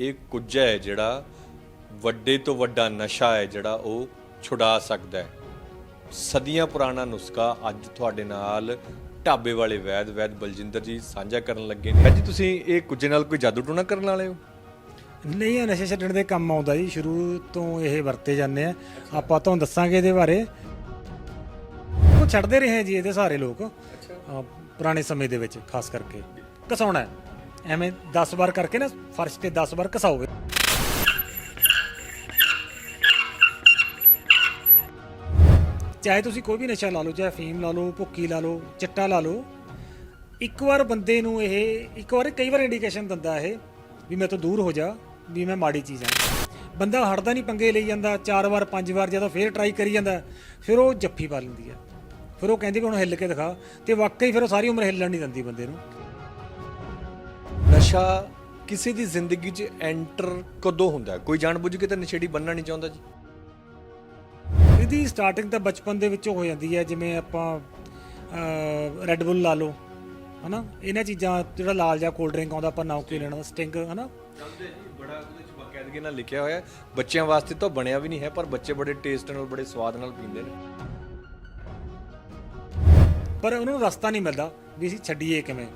ਇਹ ਕੁੱਜਾ ਹੈ ਜਿਹੜਾ ਵੱਡੇ ਤੋਂ ਵੱਡਾ ਨਸ਼ਾ ਹੈ ਜਿਹੜਾ ਉਹ ਛੁਡਾ ਸਕਦਾ ਹੈ। ਸਦੀਆਂ ਪੁਰਾਣਾ ਨੁਸਖਾ ਅੱਜ ਤੁਹਾਡੇ ਨਾਲ ਢਾਬੇ ਵਾਲੇ ਵੈਦ ਵੈਦ ਬਲਜਿੰਦਰ ਜੀ ਸਾਂਝਾ ਕਰਨ ਲੱਗੇ ਨੇ। ਜੀ ਤੁਸੀਂ ਇਹ ਕੁੱਜੇ ਨਾਲ ਕੋਈ ਜਾਦੂ ਟੂਣਾ ਕਰਨ ਵਾਲੇ ਹੋ? ਨਹੀਂ ਇਹ ਨਸ਼ੇ ਛੱਡਣ ਦੇ ਕੰਮ ਆਉਂਦਾ ਜੀ। ਸ਼ੁਰੂ ਤੋਂ ਇਹ ਵਰਤੇ ਜਾਂਦੇ ਆ। ਆਪਾਂ ਤੁਹਾਨੂੰ ਦੱਸਾਂਗੇ ਇਹਦੇ ਬਾਰੇ। ਉਹ ਛੱਡਦੇ ਰਹੇ ਜੀ ਇਹਦੇ ਸਾਰੇ ਲੋਕ ਪੁਰਾਣੇ ਸਮੇਂ ਦੇ ਵਿੱਚ ਖਾਸ ਕਰਕੇ। ਘਸਾਉਣਾ ਹੈ। ਐਵੇਂ 10 ਵਾਰ ਕਰਕੇ ਨਾ ਫਰਸ਼ ਤੇ 10 ਵਾਰ ਘਸਾਓਗੇ। ਚਾਹੇ ਤੁਸੀਂ ਕੋਈ ਵੀ ਨਸ਼ਾ ਲਾ ਲਓ, ਚਾਹੇ ਫੀਮ ਲਾ ਲਓ, ਭੁੱਕੀ ਲਾ ਲਓ, ਚਿੱਟਾ ਲਾ ਲਓ, ਇੱਕ ਵਾਰ ਬੰਦੇ ਨੂੰ ਇਹ, ਇੱਕ ਵਾਰ ਕਈ ਵਾਰ ਇੰਡੀਕੇਸ਼ਨ ਦਿੰਦਾ ਇਹ ਵੀ ਮੈਂ ਤੋਂ ਦੂਰ ਹੋ ਜਾ, ਵੀ ਮੈਂ ਮਾੜੀ ਚੀਜ਼ ਆ। ਬੰਦਾ ਹਟਦਾ ਨਹੀਂ, ਪੰਗੇ ਲਈ ਜਾਂਦਾ, ਚਾਰ ਵਾਰ, ਪੰਜ ਵਾਰ ਜਦੋਂ ਫੇਰ ਟਰਾਈ ਕਰੀ ਜਾਂਦਾ, ਫਿਰ ਉਹ ਜੱਫੀ ਪਾ ਲੈਂਦੀ ਆ। ਫਿਰ ਉਹ ਕਹਿੰਦੀ ਵੀ ਹੁਣ ਹਿੱਲ ਕੇ ਦਿਖਾ, ਤੇ ਵਾਕਈ ਫਿਰ ਉਹ ਸਾਰੀ ਉਮਰ ਹਿੱਲਣ ਨਹੀਂ ਦਿੰਦੀ ਬੰਦੇ ਨੂੰ। ਨਸ਼ਾ ਕਿਸੇ ਦੀ ਜ਼ਿੰਦਗੀ 'ਚ ਐਂਟਰ ਕਦੋਂ ਹੁੰਦਾ? ਹੈ? ਕੋਈ ਜਾਣਬੁੱਝ ਕੇ ਤਾਂ ਨਸ਼ੇੜੀ ਬੰਨਣਾ ਨਹੀਂ ਚਾਹੁੰਦਾ ਜੀ? ਇਹਦੀ ਸਟਾਰਟਿੰਗ ਤਾਂ ਬਚਪਨ ਦੇ ਵਿੱਚੋਂ ਹੋ ਜਾਂਦੀ ਹੈ ਜਿਵੇਂ ਆਪਾਂ ਰੈੱਡ ਬੁੱਲ ਲਾ ਲਓ ਹਨਾ? ਇਹਨਾਂ ਚੀਜ਼ਾਂ ਜਿਹੜਾ ਲਾਲ ਜਾਂ ਕੋਲਡ ਡਰਿੰਕ ਆਉਂਦਾ ਆਪਾਂ ਨਾਮ ਕੀ ਲੈਣਾ ਸਟਿੰਗ ਹਨਾ? ਚੱਲਦੇ ਜੀ ਬੜਾ ਉਹਦੇ 'ਚ ਬਕਾਇਦਗੀ ਨਾਲ ਲਿਖਿਆ ਹੋਇਆ। ਬੱਚਿਆਂ ਵਾਸਤੇ ਤਾਂ ਬਣਿਆ ਵੀ ਨਹੀਂ ਹੈ ਪਰ ਬੱਚੇ ਬੜੇ ਟੇਸਟ ਨਾਲ ਬੜੇ ਸਵਾਦ ਨਾਲ ਪੀਂਦੇ ਨੇ। ਪਰ ਉਹਨਾਂ ਨੂੰ ਰਸਤਾ ਨਹੀਂ ਮਿਲਦਾ ਵੀ ਅਸੀਂ ਛੱਡੀਏ ਕਿਵੇਂ।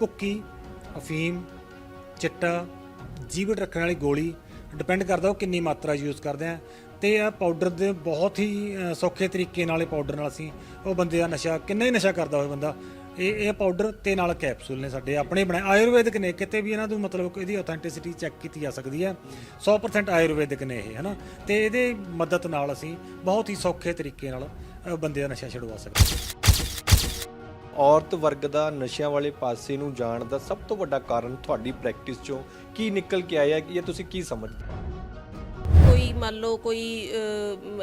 ਭੁੱਕੀ ਅਫੀਮ, ਚਿੱਟਾ ਜੀਵਟ ਰੱਖਣ ਵਾਲੀ ਗੋਲੀ ਡਿਪੈਂਡ ਕਰਦਾ ਉਹ ਕਿੰਨੀ ਮਾਤਰਾ ਯੂਜ਼ ਕਰਦੇ ਆ। ਤੇ ਇਹ ਪਾਊਡਰ ਦੇ ਬਹੁਤ ਹੀ ਸੌਖੇ ਤਰੀਕੇ ਨਾਲ ਇਹ ਪਾਊਡਰ ਨਾਲ ਅਸੀਂ ਉਹ ਬੰਦੇ ਦਾ ਨਸ਼ਾ, ਕਿੰਨਾ ਹੀ ਨਸ਼ਾ ਕਰਦਾ ਹੋਵੇ ਬੰਦਾ, ਇਹ ਇਹ ਪਾਊਡਰ ਤੇ ਨਾਲ ਕੈਪਸੂਲ ਨੇ ਸਾਡੇ, ਆਪਣੇ ਬਣਾਏ। ਆਯੁਰਵੈਦਿਕ ਨੇ, ਕਿਤੇ ਵੀ ਇਹਨਾਂ ਨੂੰ ਮਤਲਬ ਇਹਦੀ ਆਥੈਂਟਿਸਿਟੀ ਚੈੱਕ ਕੀਤੀ ਜਾ ਸਕਦੀ ਹੈ। 100% ਆਯੁਰਵੈਦਿਕ ਨੇ ਇਹ, ਹਨਾ? ਤੇ ਇਹਦੇ ਮਦਦ ਨਾਲ ਅਸੀਂ ਬਹੁਤ ਹੀ ਸੌਖੇ ਤਰੀਕੇ ਨਾਲ ਬੰਦੇ ਦਾ ਨਸ਼ਾ ਛਡਵਾ ਸਕਦੇ ਹਾਂ। ਔਰਤ ਵਰਗ ਦਾ ਨਸ਼ਿਆਂ ਵਾਲੇ ਪਾਸੇ ਨੂੰ ਜਾਣ ਦਾ ਸਭ ਤੋਂ ਵੱਡਾ ਕਾਰਨ ਤੁਹਾਡੀ ਪ੍ਰੈਕਟਿਸ 'ਚੋਂ ਕੀ ਨਿਕਲ ਕੇ ਆਇਆ ਕਿ ਇਹ ਤੁਸੀਂ ਕੀ ਸਮਝਦੇ ਹੋ? ਕੋਈ ਮੰਨ ਲਓ ਕੋਈ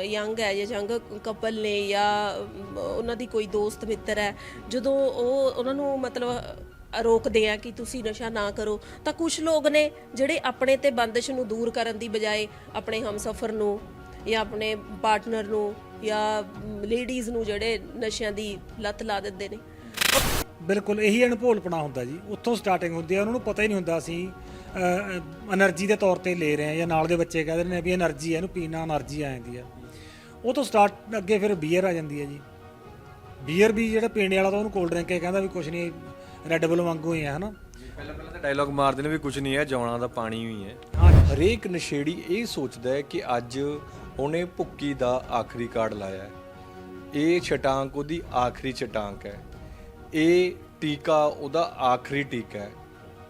ਯੰਗ ਹੈ ਜਾਂ ਯੰਗ ਕਪਲ ਨੇ ਜਾਂ ਉਹਨਾਂ ਦੀ ਕੋਈ ਦੋਸਤ ਮਿੱਤਰ ਹੈ, ਜਦੋਂ ਉਹ, ਉਹਨਾਂ ਨੂੰ ਮਤਲਬ ਰੋਕਦੇ ਆ ਕਿ ਤੁਸੀਂ ਨਸ਼ਾ ਨਾ ਕਰੋ, ਤਾਂ ਕੁਝ ਲੋਕ ਨੇ ਜਿਹੜੇ ਆਪਣੇ ਤੇ ਬੰਦਿਸ਼ ਨੂੰ ਦੂਰ ਕਰਨ ਦੀ ਬਜਾਏ ਆਪਣੇ ਹਮਸਫਰ ਨੂੰ ਜਾਂ ਆਪਣੇ ਪਾਰਟਨਰ ਨੂੰ ਜਾਂ ਲੇਡੀਜ਼ ਨੂੰ ਜਿਹੜੇ ਨਸ਼ਿਆਂ ਦੀ ਲੱਤ ਲਾ ਦਿੰਦੇ ਨੇ ਬਿਲਕੁਲ ਇਹੀ ਅਣਭੋਲਪਣਾ ਹੁੰਦਾ ਜੀ। ਉੱਥੋਂ ਸਟਾਰਟਿੰਗ ਹੁੰਦੀ ਹੈ ਉਹਨਾਂ ਨੂੰ ਪਤਾ ਹੀ ਨਹੀਂ ਹੁੰਦਾ ਅਸੀਂ એનર્ਜੀ ਦੇ ਤੌਰ ਤੇ ਲੈ ਰਹੇ ਹਾਂ ਜਾਂ ਨਾਲ ਦੇ ਬੱਚੇ ਕਹਿੰਦੇ ਨੇ ਵੀ એનર્ਜੀ ਹੈ ਇਹਨੂੰ ਪੀਣਾ એનર્ਜੀ ਆ ਜਾਂਦੀ ਹੈ ਉਹ ਤੋਂ ਸਟਾਰਟ ਅੱਗੇ ਫਿਰ ਬੀਅਰ ਆ ਜਾਂਦੀ ਹੈ ਜੀ। ਬੀਅਰ ਵੀ ਜਿਹੜਾ ਪੀਣੇ ਵਾਲਾ ਤਾਂ ਉਹਨੂੰ ਕੋਲਡ ਡਰਿੰਕ ਹੈ ਕਹਿੰਦਾ ਵੀ ਕੁਝ ਨਹੀਂ ਰੈੱਡ ਬੁੱਲ ਵਾਂਗੂ ਹੀ ਹੈ ਹਨਾ। ਪਹਿਲਾਂ ਪਹਿਲਾਂ ਤਾਂ ਡਾਇਲੌਗ ਮਾਰਦੇ ਨੇ ਵੀ ਕੁਝ ਨਹੀਂ ਹੈ ਜੌਣਾ ਦਾ ਪਾਣੀ ਹੀ ਹੈ। ਹਾਂ ਹਰੇਕ ਨਸ਼ੇੜੀ ਇਹ ਸੋਚਦਾ ਹੈ ਕਿ ਅੱਜ ਉਹਨੇ ਭੁੱਕੀ ਦਾ ਆਖਰੀ ਕਾਰਡ ਲਾਇਆ ਹੈ। ਇਹ ਛਟਾਂਕ ਉਹਦੀ ਆਖਰੀ ਛਟਾਂਕ ਹੈ। ਇਹ ਟੀਕਾ ਉਹਦਾ ਆਖਰੀ ਟੀਕਾ ਹੈ।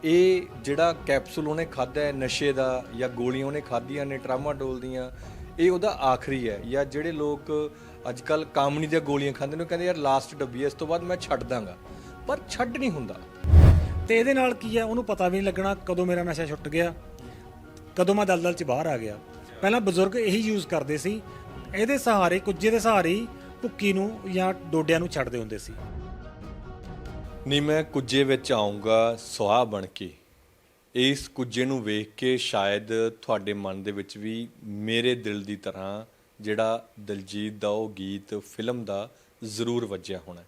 ਇਹ ਜਿਹੜਾ ਕੈਪਸੂਲ ਉਹਨੇ ਖਾਦਾ ਹੈ ਨਸ਼ੇ ਦਾ ਜਾਂ ਗੋਲੀਆਂ ਉਹਨੇ ਖਾਧੀਆਂ ਨੇ, ਟਰਾਮਾਡੋਲ ਦੀਆਂ ਇਹ ਉਹਦਾ ਆਖਰੀ ਹੈ। ਜਾਂ ਜਿਹੜੇ ਲੋਕ ਅੱਜ ਕੱਲ ਕਾਮਣੀ ਦੀਆਂ ਗੋਲੀਆਂ ਖਾਂਦੇ ਨੇ, ਉਹ ਕਹਿੰਦੇ ਯਾਰ ਲਾਸਟ ਡੱਬੀ ਇਸ ਤੋਂ ਬਾਅਦ ਮੈਂ ਛੱਡ ਦਾਂਗਾ। ਪਰ ਛੱਡ ਨਹੀਂ ਹੁੰਦਾ। ਤੇ ਇਹਦੇ ਨਾਲ ਕੀ ਹੈ? ਉਹਨੂੰ ਪਤਾ ਵੀ ਨਹੀਂ ਲੱਗਣਾ ਕਦੋਂ ਮੇਰਾ ਨਸ਼ਾ ਛੁੱਟ ਗਿਆ, ਕਦੋਂ ਮੈਂ ਦਲਦਲ ਚ ਬਾਹਰ ਆ ਗਿਆ। ਪਹਿਲਾਂ ਬਜ਼ੁਰਗ ਇਹੀ ਯੂਜ਼ ਕਰਦੇ ਸੀ, ਇਹਦੇ ਸਹਾਰੇ, ਕੁੱਜੇ ਦੇ ਸਹਾਰੇ ਭੁੱਕੀ ਨੂੰ ਜਾਂ ਡੋਡਿਆਂ ਨੂੰ ਛੱਡਦੇ ਹੁੰਦੇ ਸੀ। ਨੀ ਮੈਂ ਕੁੱਜੇ ਵਿੱਚ ਆਉਂਗਾ ਸੁਆਹ ਬਣ ਕੇ। ਇਸ ਕੁੱਜੇ ਨੂੰ ਵੇਖ ਕੇ ਸ਼ਾਇਦ ਤੁਹਾਡੇ ਮਨ ਦੇ ਵਿੱਚ ਵੀ ਮੇਰੇ ਦਿਲ ਦੀ ਤਰ੍ਹਾਂ ਜਿਹੜਾ ਦਲਜੀਤ ਦਾ ਉਹ ਗੀਤ, ਫਿਲਮ ਦਾ ਜ਼ਰੂਰ ਵੱਜਿਆ ਹੋਣਾ।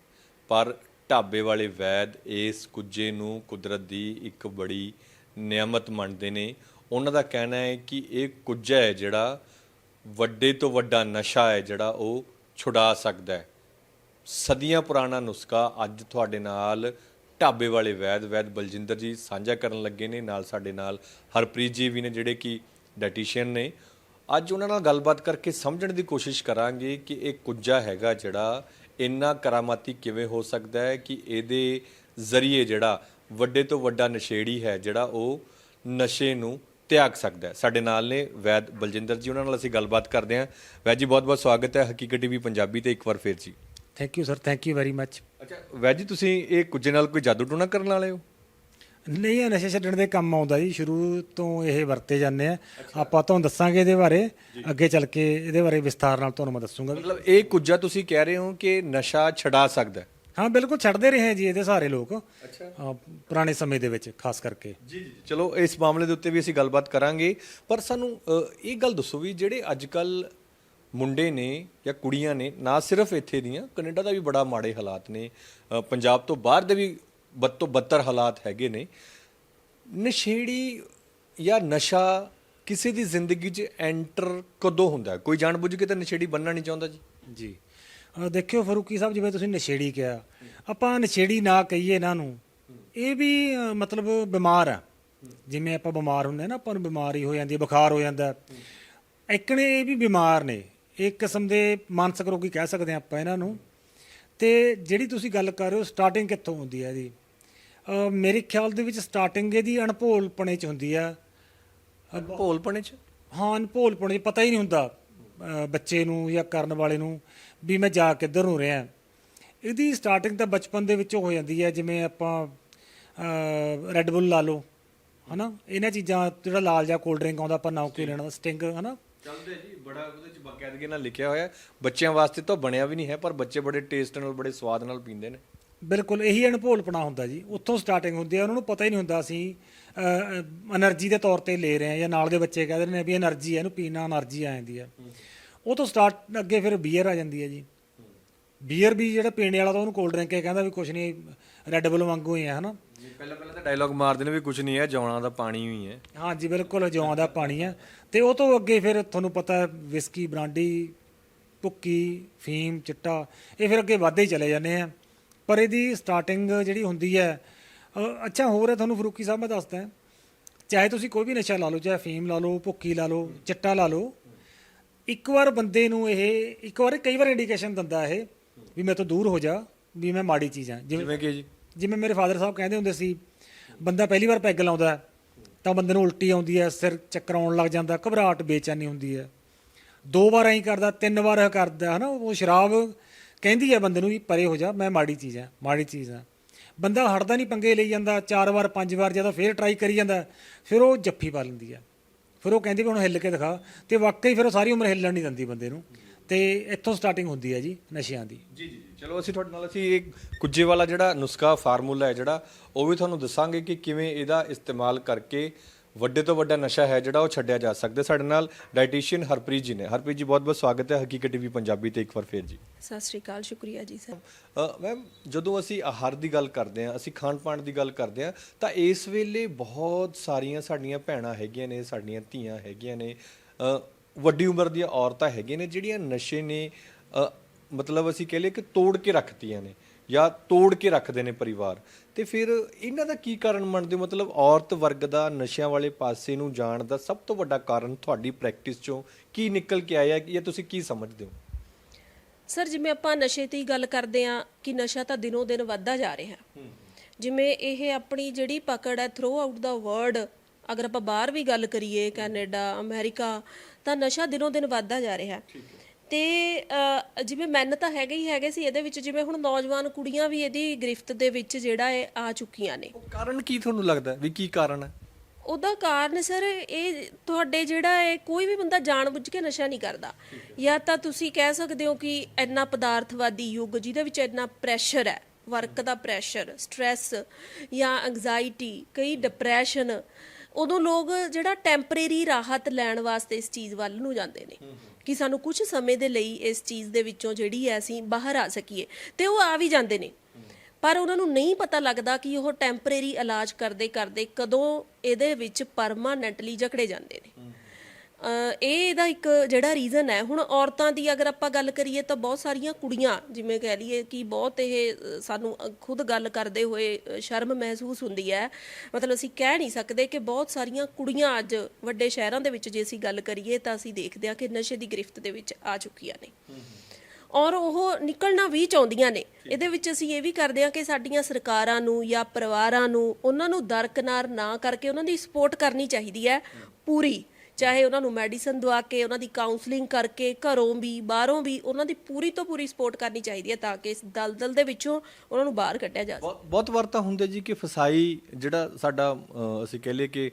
ਪਰ ਢਾਬੇ ਵਾਲੇ ਵੈਦ ਇਸ ਕੁੱਜੇ ਨੂੰ ਕੁਦਰਤ ਦੀ ਇੱਕ ਬੜੀ ਨਿਆਮਤ ਮੰਨਦੇ ਨੇ। ਉਹਨਾਂ ਦਾ ਕਹਿਣਾ ਹੈ ਕਿ ਇਹ ਕੁੱਜਾ ਹੈ ਜਿਹੜਾ ਵੱਡੇ ਤੋਂ ਵੱਡਾ ਨਸ਼ਾ ਹੈ ਜਿਹੜਾ ਉਹ ਛੁਡਾ ਸਕਦਾ ਹੈ। ਸਦੀਆਂ ਪੁਰਾਣਾ ਨੁਸਖਾ ਅੱਜ ਤੁਹਾਡੇ ਨਾਲ ਢਾਬੇ ਵਾਲੇ ਵੈਦ ਵੈਦ ਬਲਜਿੰਦਰ ਜੀ ਸਾਂਝਾ ਕਰਨ ਲੱਗੇ ਨੇ। ਨਾਲ ਸਾਡੇ ਨਾਲ ਹਰਪ੍ਰੀਤ ਜੀ ਵੀ ਨੇ, ਜਿਹੜੇ ਕਿ ਡਾਈਟੀਸ਼ੀਅਨ ਨੇ। ਅੱਜ ਉਹਨਾਂ ਨਾਲ ਗੱਲਬਾਤ ਕਰਕੇ ਸਮਝਣ ਦੀ ਕੋਸ਼ਿਸ਼ ਕਰਾਂਗੇ ਕਿ ਇਹ ਕੁੱਜਾ ਹੈਗਾ ਜਿਹੜਾ ਇੰਨਾ ਕਰਾਮਾਤੀ ਕਿਵੇਂ ਹੋ ਸਕਦਾ ਹੈ ਕਿ ਇਹਦੇ ਜ਼ਰੀਏ ਜਿਹੜਾ ਵੱਡੇ ਤੋਂ ਵੱਡਾ ਨਸ਼ੇੜੀ ਹੈ, ਜਿਹੜਾ ਉਹ ਨਸ਼ੇ ਨੂੰ ਤਿਆਗ ਸਕਦਾ ਹੈ। ਸਾਡੇ ਨਾਲ ਨੇ ਵੈਦ ਬਲਜਿੰਦਰ ਜੀ, ਉਹਨਾਂ ਨਾਲ ਅਸੀਂ ਗੱਲਬਾਤ ਕਰਦੇ ਹਾਂ। ਵੈਦ ਜੀ ਬਹੁਤ ਬਹੁਤ ਸਵਾਗਤ ਹੈ। ਹਕੀਕਤ ਟੀਵੀ ਪੰਜਾਬੀ ਤੇ ਇੱਕ ਵਾਰ ਫੇਰ ਜੀ। Thank you sir thank you very much ਅੱਛਾ ਵੈਦ ਜੀ ਤੁਸੀਂ ਇਹ ਕੁਝ ਨਾਲ ਕੋਈ ਜਾਦੂ ਟੂਣਾ ਕਰਨ ਵਾਲੇ ਹੋ? ਨਹੀਂ ਇਹ ਨਸ਼ੇ ਛੱਡਣ ਦੇ ਕੰਮ ਆਉਂਦਾ ਜੀ। ਸ਼ੁਰੂ ਤੋਂ ਇਹ ਵਰਤੇ ਜਾਂਦੇ ਆ। ਆਪਾਂ ਤੁਹਾਨੂੰ ਦੱਸਾਂਗੇ ਇਹਦੇ ਬਾਰੇ। ਅੱਗੇ ਚੱਲ ਕੇ ਇਹਦੇ ਬਾਰੇ ਵਿਸਥਾਰ ਨਾਲ ਤੁਹਾਨੂੰ ਮੈਂ ਦੱਸੂਗਾ ਮਤਲਬ ਇਹ ਕੁਝਾ ਤੁਸੀਂ ਕਹਿ ਰਹੇ ਹੋ ਕਿ ਨਸ਼ਾ ਛਡਾ ਸਕਦਾ ਹੈ? ਹਾਂ ਬਿਲਕੁਲ ਛੱਡਦੇ ਰਹੇ ਆ ਜੀ ਇਹਦੇ ਸਾਰੇ ਲੋਕ। ਅੱਛਾ। ਪੁਰਾਣੇ ਸਮੇਂ ਦੇ ਵਿੱਚ ਖਾਸ ਕਰਕੇ। ਜੀ ਜੀ ਚਲੋ ਇਸ ਮਾਮਲੇ ਦੇ ਉੱਤੇ ਵੀ ਅਸੀਂ ਗੱਲਬਾਤ ਕਰਾਂਗੇ। ਪਰ ਸਾਨੂੰ ਅ, ਇਹ ਗੱਲ ਦੱਸੋ ਵੀ ਜਿਹੜੇ ਅੱਜ ਕੱਲ ਮੁੰਡੇ ਨੇ ਜਾਂ ਕੁੜੀਆਂ ਨੇ ਨਾ ਸਿਰਫ ਇੱਥੇ ਦੀਆਂ ਕੈਨੇਡਾ ਦਾ ਵੀ ਬੜਾ ਮਾੜੇ ਹਾਲਾਤ ਨੇ ਅ, ਪੰਜਾਬ ਤੋਂ ਬਾਹਰ ਦੇ ਵੀ ਬਦ ਤੋਂ ਬੱਤਰ ਹਾਲਾਤ ਹੈਗੇ ਨੇ। ਨਸ਼ੇੜੀ ਜਾਂ ਨਸ਼ਾ ਕਿਸੇ ਦੀ ਜ਼ਿੰਦਗੀ 'ਚ ਐਂਟਰ ਕਦੋਂ ਹੁੰਦਾ? ਹੈ? ਕੋਈ ਜਾਣਬੁੱਝ ਕੇ ਤਾਂ ਨਸ਼ੇੜੀ ਬੰਨਣਾ ਨਹੀਂ ਚਾਹੁੰਦਾ ਜੀ? ਜੀ। ਅਹ ਦੇਖਿਓ ਫਰੂਕੀ ਸਾਹਿਬ ਜਿਵੇਂ ਤੁਸੀਂ ਨਸ਼ੇੜੀ ਕਿਹਾ ਆਪਾਂ ਨਸ਼ੇੜੀ ਨਾ ਕਹੀਏ ਇਹਨਾਂ ਨੂੰ ਇਹ ਵੀ ਅਹ, ਮਤਲਬ ਬਿਮਾਰ ਆ। ਜਿਵੇਂ ਆਪਾਂ ਬਿਮਾਰ ਹੁੰਦੇ ਆ ਨਾ ਆਪਾਂ ਨੂੰ ਬਿਮਾਰੀ ਹੋ ਜਾਂਦੀ ਹੈ ਬੁਖਾਰ ਹੋ ਜਾਂਦਾ ਇਕਣੇ ਇਹ ਵੀ ਬਿਮਾਰ ਨੇ। ਇੱਕ ਕਿਸਮ ਦੇ ਮਾਨਸਿਕ ਰੋਗੀ ਕਹਿ ਸਕਦੇ ਆਪਾਂ ਇਹਨਾਂ ਨੂੰ। ਤੇ ਜਿਹੜੀ ਤੁਸੀਂ ਗੱਲ ਕਰ ਰਹੇ ਹੋ ਸਟਾਰਟਿੰਗ ਕਿੱਥੋਂ ਹੁੰਦੀ ਹੈ ਇਹਦੀ ਮੇਰੇ ਖਿਆਲ ਦੇ ਵਿੱਚ ਸਟਾਰਟਿੰਗ ਇਹਦੀ ਅਣਭੋਲਪਣੇ ਚ ਹੁੰਦੀ ਆ। ਭੋਲਪਣੇ 'ਚ? ਹਾਂ ਭੋਲਪੁਣੇ ਪਤਾ ਹੀ ਨਹੀਂ ਹੁੰਦਾ ਬੱਚੇ ਨੂੰ ਜਾਂ ਕਰਨ ਵਾਲੇ ਨੂੰ ਵੀ ਮੈਂ ਜਾ ਕਿੱਧਰ ਨੂੰ ਰਿਹਾ। ਇਹਦੀ ਸਟਾਰਟਿੰਗ ਤਾਂ ਬਚਪਨ ਦੇ ਵਿੱਚੋਂ ਹੋ ਜਾਂਦੀ ਹੈ ਜਿਵੇਂ ਆਪਾਂ ਰੈੱਡ ਬੁੱਲ ਲਾ ਲਓ ਹਨਾ? ਇਹਨਾਂ ਚੀਜ਼ਾਂ ਜਿਹੜਾ ਲਾਲ ਜਾਂ ਕੋਲਡ ਡਰਿੰਕ ਆਉਂਦਾ ਆਪਾਂ ਨਾਮ ਕਿਉਂ ਲੈਣਾ ਸਟਿੰਗ ਹਨਾ? ਚੱਲਦੇ ਜੀ ਬੜਾ ਉਹਦੇ ਚ ਬਕਾਇਦਗੀ ਨਾਲ ਲਿਖਿਆ ਹੋਇਆ ਬੱਚਿਆਂ ਵਾਸਤੇ ਤਾਂ ਬਣਿਆ ਵੀ ਨਹੀਂ ਹੈ ਪਰ ਬੱਚੇ ਬੜੇ ਟੇਸਟ ਨਾਲ ਬੜੇ ਸਵਾਦ ਨਾਲ ਪੀਂਦੇ ਨੇ। ਬਿਲਕੁਲ ਇਹੀ ਅਣਭੋਲਪਣਾ ਹੁੰਦਾ ਜੀ। ਉੱਥੋਂ ਸਟਾਰਟਿੰਗ ਹੁੰਦੀ ਹੈ ਉਹਨਾਂ ਨੂੰ ਪਤਾ ਹੀ ਨਹੀਂ ਹੁੰਦਾ ਅਸੀਂ એનર્ਜੀ ਦੇ ਤੌਰ ਤੇ ਲੈ ਰਹੇ ਹਾਂ ਜਾਂ ਨਾਲ ਦੇ ਬੱਚੇ ਕਹਿੰਦੇ ਨੇ ਵੀ એનર્ਜੀ ਹੈ ਇਹਨੂੰ ਪੀਣਾ એનર્ਜੀ ਆ ਜਾਂਦੀ ਹੈ। ਉਹ ਤੋਂ ਸਟਾਰਟ ਅੱਗੇ ਫਿਰ ਬੀਅਰ ਆ ਜਾਂਦੀ ਹੈ ਜੀ। ਬੀਅਰ ਵੀ ਜਿਹੜਾ ਪੀਣੇ ਵਾਲਾ ਤਾਂ ਉਹਨੂੰ ਕੋਲਡ ਡਰਿੰਕ ਕਹਿੰਦਾ ਵੀ ਕੁਛ ਨਹੀਂ ਰੈੱਡ ਬੁੱਲ ਵਾਂਗੂ ਹੀ ਹੈ ਹਨਾ? ਪਹਿਲਾਂ ਪਹਿਲਾਂ ਤਾਂ ਡਾਇਲੌਗ ਮਾਰਦੇ ਨੇ ਵੀ ਕੁਝ ਨਹੀਂ ਹੈ ਜੌਣਾ ਦਾ ਪਾਣੀ ਹੀ ਹੈ। ਹਾਂਜੀ ਬਿਲਕੁਲ ਜੌਂ ਦਾ ਪਾਣੀ ਹੈ। ਤੇ ਉਹ ਤੋਂ ਅੱਗੇ ਫਿਰ ਤੁਹਾਨੂੰ ਪਤਾ ਹੈ ਵਿਸਕੀ ਬ੍ਰਾਂਡੀ ਭੁੱਕੀ ਫੀਮ ਚਿੱਟਾ ਇਹ ਫਿਰ ਅੱਗੇ ਵੱਧਦੇ ਹੀ ਚਲੇ ਜਾਂਦੇ ਆ। ਪਰ ਇਹਦੀ ਸਟਾਰਟਿੰਗ ਜਿਹੜੀ ਹੁੰਦੀ ਹੈ ਅ, ਅੱਛਾ ਹੋਰ ਹੈ ਤੁਹਾਨੂੰ ਫਰੂਕੀ ਸਾਹਿਬ ਮੈਂ ਦੱਸਦਾ ਚਾਹੇ ਤੁਸੀਂ ਕੋਈ ਵੀ ਨਸ਼ਾ ਲਾ ਲਓ ਚਾਹੇ ਫੀਮ ਲਾ ਲਓ ਭੁੱਕੀ ਲਾ ਲਓ ਚਿੱਟਾ ਲਾ ਲਓ ਇੱਕ ਵਾਰ ਬੰਦੇ ਨੂੰ ਇਹ ਇੱਕ ਵਾਰ ਕਈ ਵਾਰ ਇੰਡੀਕੇਸ਼ਨ ਦਿੰਦਾ ਇਹ ਵੀ ਮੇਰੇ ਤੋਂ ਦੂਰ ਹੋ ਜਾ ਵੀ ਮੈਂ ਮਾੜੀ ਚੀਜ਼ ਹਾਂ। ਜਿਵੇਂ ਜਿਵੇਂ ਕਿ ਜੀ? ਜਿਵੇਂ ਮੇਰੇ ਫਾਦਰ ਸਾਹਿਬ ਕਹਿੰਦੇ ਹੁੰਦੇ ਸੀ, ਬੰਦਾ ਪਹਿਲੀ ਵਾਰ ਪੈਗ ਲਾਉਂਦਾ ਤਾਂ ਬੰਦੇ ਨੂੰ ਉਲਟੀ ਆਉਂਦੀ ਹੈ, ਸਿਰ ਚੱਕਰ ਆਉਣ ਲੱਗ ਜਾਂਦਾ, ਘਬਰਾਹਟ ਬੇਚੈਨੀ ਹੁੰਦੀ ਹੈ। ਦੋ ਵਾਰ ਐਂ ਕਰਦਾ, ਤਿੰਨ ਵਾਰ ਇਹ ਕਰਦਾ, ਹਨਾ, ਉਹ ਸ਼ਰਾਬ ਕਹਿੰਦੀ ਹੈ ਬੰਦੇ ਨੂੰ ਵੀ, ਪਰੇ ਹੋ ਜਾ, ਮੈਂ ਮਾੜੀ ਚੀਜ਼ ਆ ਮਾੜੀ ਚੀਜ਼ ਆ ਬੰਦਾ ਹਟਦਾ ਨਹੀਂ, ਪੰਗੇ ਲਈ ਜਾਂਦਾ, ਚਾਰ ਵਾਰ, ਪੰਜ ਵਾਰ ਜਦੋਂ ਫੇਰ ਟਰਾਈ ਕਰੀ ਜਾਂਦਾ, ਫਿਰ ਉਹ ਜੱਫੀ ਪਾ ਲੈਂਦੀ ਹੈ। ਫਿਰ ਉਹ ਕਹਿੰਦੀ ਵੀ ਹੁਣ ਹਿੱਲ ਕੇ ਦਿਖਾ, ਤੇ ਵਾਕਈ ਫਿਰ ਉਹ ਸਾਰੀ ਉਮਰ ਹਿੱਲਣ ਨਹੀਂ ਦਿੰਦੀ ਬੰਦੇ ਨੂੰ। ਤੇ ਇੱਥੋਂ ਸਟਾਰਟਿੰਗ ਹੁੰਦੀ ਹੈ ਜੀ ਨਸ਼ਿਆਂ ਦੀ। ਜੀ ਜੀ ਚਲੋ ਅਸੀਂ ਤੁਹਾਡੇ ਨਾਲ ਅਸੀਂ ਇਹ ਕੁੱਜੇ ਵਾਲਾ ਜਿਹੜਾ ਨੁਸਖਾ ਫਾਰਮੂਲਾ ਹੈ ਜਿਹੜਾ ਉਹ ਵੀ ਤੁਹਾਨੂੰ ਦੱਸਾਂਗੇ ਕਿ ਕਿਵੇਂ ਇਹਦਾ ਇਸਤੇਮਾਲ ਕਰਕੇ ਵੱਡੇ ਤੋਂ ਵੱਡਾ ਨਸ਼ਾ ਹੈ ਜਿਹੜਾ ਉਹ ਛੱਡਿਆ ਜਾ ਸਕਦਾ। ਸਾਡੇ ਨਾਲ ਡਾਈਟੀਸ਼ੀਅਨ ਹਰਪ੍ਰੀਤ ਜੀ ਨੇ। ਹਰਪ੍ਰੀਤ ਜੀ ਬਹੁਤ ਬਹੁਤ ਸਵਾਗਤ ਹੈ ਹਕੀਕਤ ਟੀਵੀ ਪੰਜਾਬੀ ਤੇ ਇੱਕ ਵਾਰ ਫੇਰ ਜੀ। ਸਤਿ ਸ਼੍ਰੀ ਅਕਾਲ ਸ਼ੁਕਰੀਆ ਜੀ ਸਰ। ਮੈਮ ਜਦੋਂ ਅਸੀਂ ਆਹਾਰ ਦੀ ਗੱਲ ਕਰਦੇ ਹਾਂ ਅਸੀਂ ਖਾਣ ਪਾਣ ਦੀ ਗੱਲ ਕਰਦੇ ਹਾਂ ਤਾਂ ਇਸ ਵੇਲੇ ਬਹੁਤ ਸਾਰੀਆਂ ਸਾਡੀਆਂ ਭੈਣਾਂ ਹੈਗੀਆਂ ਨੇ ਸਾਡੀਆਂ ਧੀਆਂ ਹੈਗੀਆਂ ਨੇ। ਅ, ਵੱਡੀ ਉਮਰ ਦੀਆਂ ਔਰਤਾਂ ਹੈਗੀਆਂ ਨੇ ਜਿਹੜੀਆਂ ਨਸ਼ੇ ਨੇ ਅ, ਮਤਲਬ ਅਸੀਂ ਕਹ ਲਈਏ ਕਿ ਤੋੜ ਕੇ ਰੱਖਤੀਆਂ ਨੇ ਜਾਂ ਤੋੜ ਕੇ ਰੱਖਦੇ ਨੇ ਪਰਿਵਾਰ। ਤੇ ਫਿਰ ਇਹਨਾਂ ਦਾ ਕੀ ਕਾਰਨ ਮੰਨਦੇ ਹੋ ਮਤਲਬ ਔਰਤ ਵਰਗ ਦਾ ਨਸ਼ਿਆਂ ਵਾਲੇ ਪਾਸੇ ਨੂੰ ਜਾਣ ਦਾ ਸਭ ਤੋਂ ਵੱਡਾ ਕਾਰਨ ਤੁਹਾਡੀ ਪ੍ਰੈਕਟਿਸ ਚੋਂ ਕੀ ਨਿਕਲ ਕੇ ਆਇਆ ਜਾਂ ਤੁਸੀਂ ਕੀ ਸਮਝਦੇ ਹੋ? ਸਰ ਜਿਵੇਂ ਆਪਾਂ ਨਸ਼ੇ ਦੀ ਗੱਲ ਕਰਦੇ ਆ ਕਿ ਨਸ਼ਾ ਤਾਂ ਦਿਨੋਂ ਦਿਨ ਵੱਧਦਾ ਜਾ ਰਿਹਾ। ਜਿਵੇਂ ਇਹ ਆਪਣੀ ਜਿਹੜੀ ਪਕੜ ਹੈ ਥਰੋ ਆਊਟ ਦਾ ਵਰਲਡ ਅਗਰ ਆਪਾਂ ਬਾਹਰ ਵੀ ਗੱਲ ਕਰੀਏ ਕੈਨੇਡਾ ਅਮਰੀਕਾ ਤਾਂ ਨਸ਼ਾ ਦਿਨੋਂ ਦਿਨ ਵੱਧਦਾ ਜਾ ਰਿਹਾ ਤੇ ਅ, ਜਿਵੇਂ ਮੈਨ ਤਾਂ ਹੈਗੇ ਹੀ ਹੈਗੇ ਸੀ ਇਹਦੇ ਵਿੱਚ ਜਿਵੇਂ ਹੁਣ ਨੌਜਵਾਨ ਕੁੜੀਆਂ ਵੀ ਇਹਦੀ ਗ੍ਰਿਫਤ ਦੇ ਵਿੱਚ ਜਿਹੜਾ ਇਹ ਆ ਚੁੱਕੀਆਂ ਨੇ। ਉਹ ਕਾਰਨ ਕੀ ਤੁਹਾਨੂੰ ਲੱਗਦਾ ਵੀ ਕੀ ਕਾਰਨ ਹੈ? ਉਹਦਾ ਕਾਰਨ ਸਰ ਇਹ ਤੁਹਾਡੇ ਜਿਹੜਾ ਹੈ ਕੋਈ ਵੀ ਬੰਦਾ ਜਾਣਬੁੱਝ ਕੇ ਨਸ਼ਾ ਨਹੀਂ ਕਰਦਾ। ਜਾਂ ਤਾਂ ਤੁਸੀਂ ਕਹਿ ਸਕਦੇ ਹੋ ਕਿ ਇੰਨਾ ਪਦਾਰਥਵਾਦੀ ਯੁੱਗ ਜਿਹਦੇ ਵਿੱਚ ਇੰਨਾ ਪ੍ਰੈਸ਼ਰ ਹੈ ਵਰਕ ਦਾ ਪ੍ਰੈਸ਼ਰ ਸਟ्रेस ਜਾਂ ਐਂਜ਼ਾਈਟੀ ਕਈ ਡਿਪਰੈਸ਼ਨ ਉਦੋਂ ਲੋਕ ਜਿਹੜਾ ਟੈਂਪਰੇਰੀ ਰਾਹਤ ਲੈਣ ਵਾਸਤੇ ਇਸ ਚੀਜ਼ ਵੱਲ ਨੂੰ ਜਾਂਦੇ ਨੇ ਕਿ ਸਾਨੂੰ ਕੁਝ ਸਮੇਂ ਦੇ ਲਈ ਇਸ ਚੀਜ਼ ਦੇ ਵਿੱਚੋਂ ਜਿਹੜੀ ਹੈ ਅਸੀਂ ਬਾਹਰ ਆ ਸਕੀਏ ਤੇ ਉਹ ਆ ਵੀ ਜਾਂਦੇ ਨੇ। ਪਰ ਉਹਨਾਂ ਨੂੰ ਨਹੀਂ ਪਤਾ ਲੱਗਦਾ ਕਿ ਉਹ ਟੈਂਪਰੇਰੀ ਇਲਾਜ ਕਰਦੇ ਕਰਦੇ ਕਦੋਂ ਇਹਦੇ ਵਿੱਚ ਪਰਮਾਨੈਂਟਲੀ ਜਕੜੇ ਜਾਂਦੇ ਨੇ। ਇਹ ਇਹਦਾ ਇੱਕ ਜਿਹੜਾ ਰੀਜ਼ਨ ਹੈ ਹੁਣ ਔਰਤਾਂ ਦੀ ਅਗਰ ਆਪਾਂ ਗੱਲ ਕਰੀਏ ਤਾਂ ਬਹੁਤ ਸਾਰੀਆਂ ਕੁੜੀਆਂ ਜਿਵੇਂ ਕਹਿ ਲਈਏ ਕਿ ਬਹੁਤ ਇਹ ਸਾਨੂੰ ਖੁਦ ਗੱਲ ਕਰਦੇ ਹੋਏ ਸ਼ਰਮ ਮਹਿਸੂਸ ਹੁੰਦੀ ਹੈ। ਮਤਲਬ ਅਸੀਂ ਕਹਿ ਨਹੀਂ ਸਕਦੇ ਕਿ ਬਹੁਤ ਸਾਰੀਆਂ ਕੁੜੀਆਂ ਅੱਜ ਵੱਡੇ ਸ਼ਹਿਰਾਂ ਦੇ ਵਿੱਚ ਜੇ ਅਸੀਂ ਗੱਲ ਕਰੀਏ ਤਾਂ ਅਸੀਂ ਦੇਖਦੇ ਹਾਂ ਕਿ ਨਸ਼ੇ ਦੀ ਗ੍ਰਿਫਤ ਦੇ ਵਿੱਚ ਆ ਚੁੱਕੀਆਂ ਨੇ। ਔਰ ਉਹ ਨਿਕਲਣਾ ਵੀ ਚਾਹੁੰਦੀਆਂ ਨੇ। ਇਹਦੇ ਵਿੱਚ ਅਸੀਂ ਇਹ ਵੀ ਕਰਦੇ ਹਾਂ ਕਿ ਸਾਡੀਆਂ ਸਰਕਾਰਾਂ ਨੂੰ ਜਾਂ ਪਰਿਵਾਰਾਂ ਨੂੰ ਉਹਨਾਂ ਨੂੰ ਦਰਕਨਾਰ ਨਾ ਕਰਕੇ ਉਹਨਾਂ ਦੀ ਸਪੋਰਟ ਕਰਨੀ ਚਾਹੀਦੀ ਹੈ। ਪੂਰੀ। ਚਾਹੇ ਉਹਨਾਂ ਨੂੰ ਮੈਡੀਸਨ ਦਵਾ ਕੇ, ਉਹਨਾਂ ਦੀ ਕਾਉਂਸਲਿੰਗ ਕਰਕੇ, ਘਰੋਂ ਵੀ, ਬਾਹਰੋਂ ਵੀ ਉਹਨਾਂ ਦੀ ਪੂਰੀ ਤੋਂ ਪੂਰੀ ਸਪੋਰਟ ਕਰਨੀ ਚਾਹੀਦੀ ਹੈ ਤਾਂ ਕਿ ਇਸ ਦਲਦਲ ਦੇ ਵਿੱਚੋਂ ਉਹਨਾਂ ਨੂੰ ਬਾਹਰ ਕੱਢਿਆ ਜਾ ਸਕੇ। ਬਹੁਤ ਵਾਰ ਤਾਂ ਹੁੰਦੇ ਜੀ ਕਿ ਫਸਾਈ ਜਿਹੜਾ ਸਾਡਾ ਅਸੀਂ ਕਹਿ ਲਈਏ ਕਿ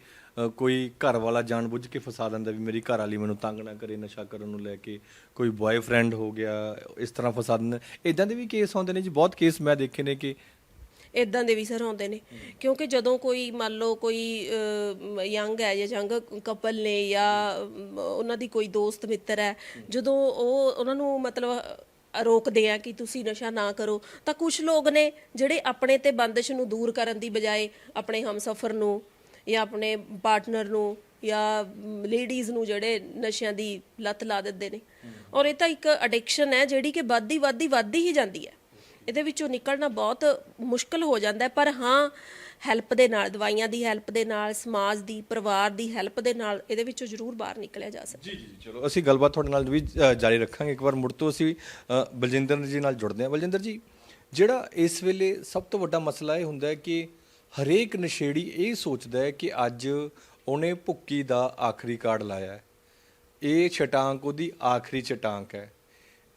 ਕੋਈ ਘਰ ਵਾਲਾ ਜਾਣਬੁੱਝ ਕੇ ਫਸਾ ਦਿੰਦਾ ਵੀ ਮੇਰੀ ਘਰ ਵਾਲੀ ਮੈਨੂੰ ਤੰਗ ਨਾ ਕਰੇ, ਨਸ਼ਾ ਕਰਨ ਨੂੰ ਲੈ ਕੇ, ਕੋਈ ਬॉयਫ੍ਰੈਂਡ ਹੋ ਗਿਆ, ਇਸ ਤਰ੍ਹਾਂ ਫਸਾ ਦਿੰਦਾ। ਇਦਾਂ ਦੇ ਵੀ ਕੇਸ ਆਉਂਦੇ ਨੇ ਜੀ, ਬਹੁਤ ਕੇਸ ਮੈਂ ਦੇਖੇ ਨੇ ਕਿ ਇਦਾਂ ਦੇ ਵੀ ਸਰ ਆਉਂਦੇ ਨੇ। ਕਿਉਂਕਿ ਜਦੋਂ ਕੋਈ ਮੰਨ ਲਓ ਕੋਈ ਯੰਗ ਹੈ ਜਾਂ ਯੰਗ ਕਪਲ ਨੇ ਜਾਂ ਉਹਨਾਂ ਦੀ ਕੋਈ ਦੋਸਤ ਮਿੱਤਰ ਹੈ, ਜਦੋਂ ਉਹ ਉਹਨਾਂ ਨੂੰ ਮਤਲਬ ਰੋਕਦੇ ਆ ਕਿ ਤੁਸੀਂ ਨਸ਼ਾ ਨਾ ਕਰੋ, ਤਾਂ ਕੁਝ ਲੋਕ ਨੇ ਜਿਹੜੇ ਆਪਣੇ ਤੇ ਬੰਦਿਸ਼ ਨੂੰ ਦੂਰ ਕਰਨ ਦੀ ਬਜਾਏ ਆਪਣੇ ਹਮਸਫਰ ਨੂੰ ਜਾਂ ਆਪਣੇ ਪਾਰਟਨਰ ਨੂੰ ਜਾਂ ਲੇਡੀਜ਼ ਨੂੰ ਜਿਹੜੇ ਨਸ਼ਿਆਂ ਦੀ ਲੱਤ ਲਾ ਦਿੰਦੇ ਨੇ। ਔਰ ਇਹ ਤਾਂ ਇੱਕ ਐਡਿਕਸ਼ਨ ਹੈ ਜਿਹੜੀ ਕਿ ਵੱਧਦੀ ਵੱਧਦੀ ਵੱਧਦੀ ਹੀ ਜਾਂਦੀ ਹੈ। ਇਹਦੇ ਵਿੱਚੋਂ ਨਿਕਲਣਾ ਬਹੁਤ ਮੁਸ਼ਕਲ ਹੋ ਜਾਂਦਾ ਹੈ, ਪਰ ਹਾਂ ਹੈਲਪ ਦੇ ਨਾਲ, ਦਵਾਈਆਂ ਦੀ ਹੈਲਪ ਦੇ ਨਾਲ, ਸਮਾਜ ਦੀ, ਪਰਿਵਾਰ ਦੀ ਹੈਲਪ ਦੇ ਨਾਲ ਇਹਦੇ ਵਿੱਚੋਂ ਜ਼ਰੂਰ ਬਾਹਰ ਨਿਕਲਿਆ ਜਾ ਸਕਦਾ ਜੀ ਜੀ ਚਲੋ, ਅਸੀਂ ਗੱਲਬਾਤ ਤੁਹਾਡੇ ਨਾਲ ਵੀ ਜਾਰੀ ਰੱਖਾਂਗੇ। ਇੱਕ ਵਾਰ ਮੁੜ ਤੋਂ ਅਸੀਂ ਬਲਜਿੰਦਰ ਜੀ ਨਾਲ ਜੁੜਦੇ ਹਾਂ। ਬਲਜਿੰਦਰ ਜੀ, ਜਿਹੜਾ ਇਸ ਵੇਲੇ ਸਭ ਤੋਂ ਵੱਡਾ ਮਸਲਾ ਇਹ ਹੁੰਦਾ ਹੈ ਕਿ ਹਰੇਕ ਨਸ਼ੇੜੀ ਇਹ ਸੋਚਦਾ ਹੈ ਕਿ ਅੱਜ ਉਹਨੇ ਭੁੱਕੀ ਦਾ ਆਖਰੀ ਕਾਰਡ ਲਾਇਆ ਹੈ। ਇਹ ਛਟਾਂਕ, ਉਹਦੀ ਆਖਰੀ ਛਟਾਂਕ ਹੈ।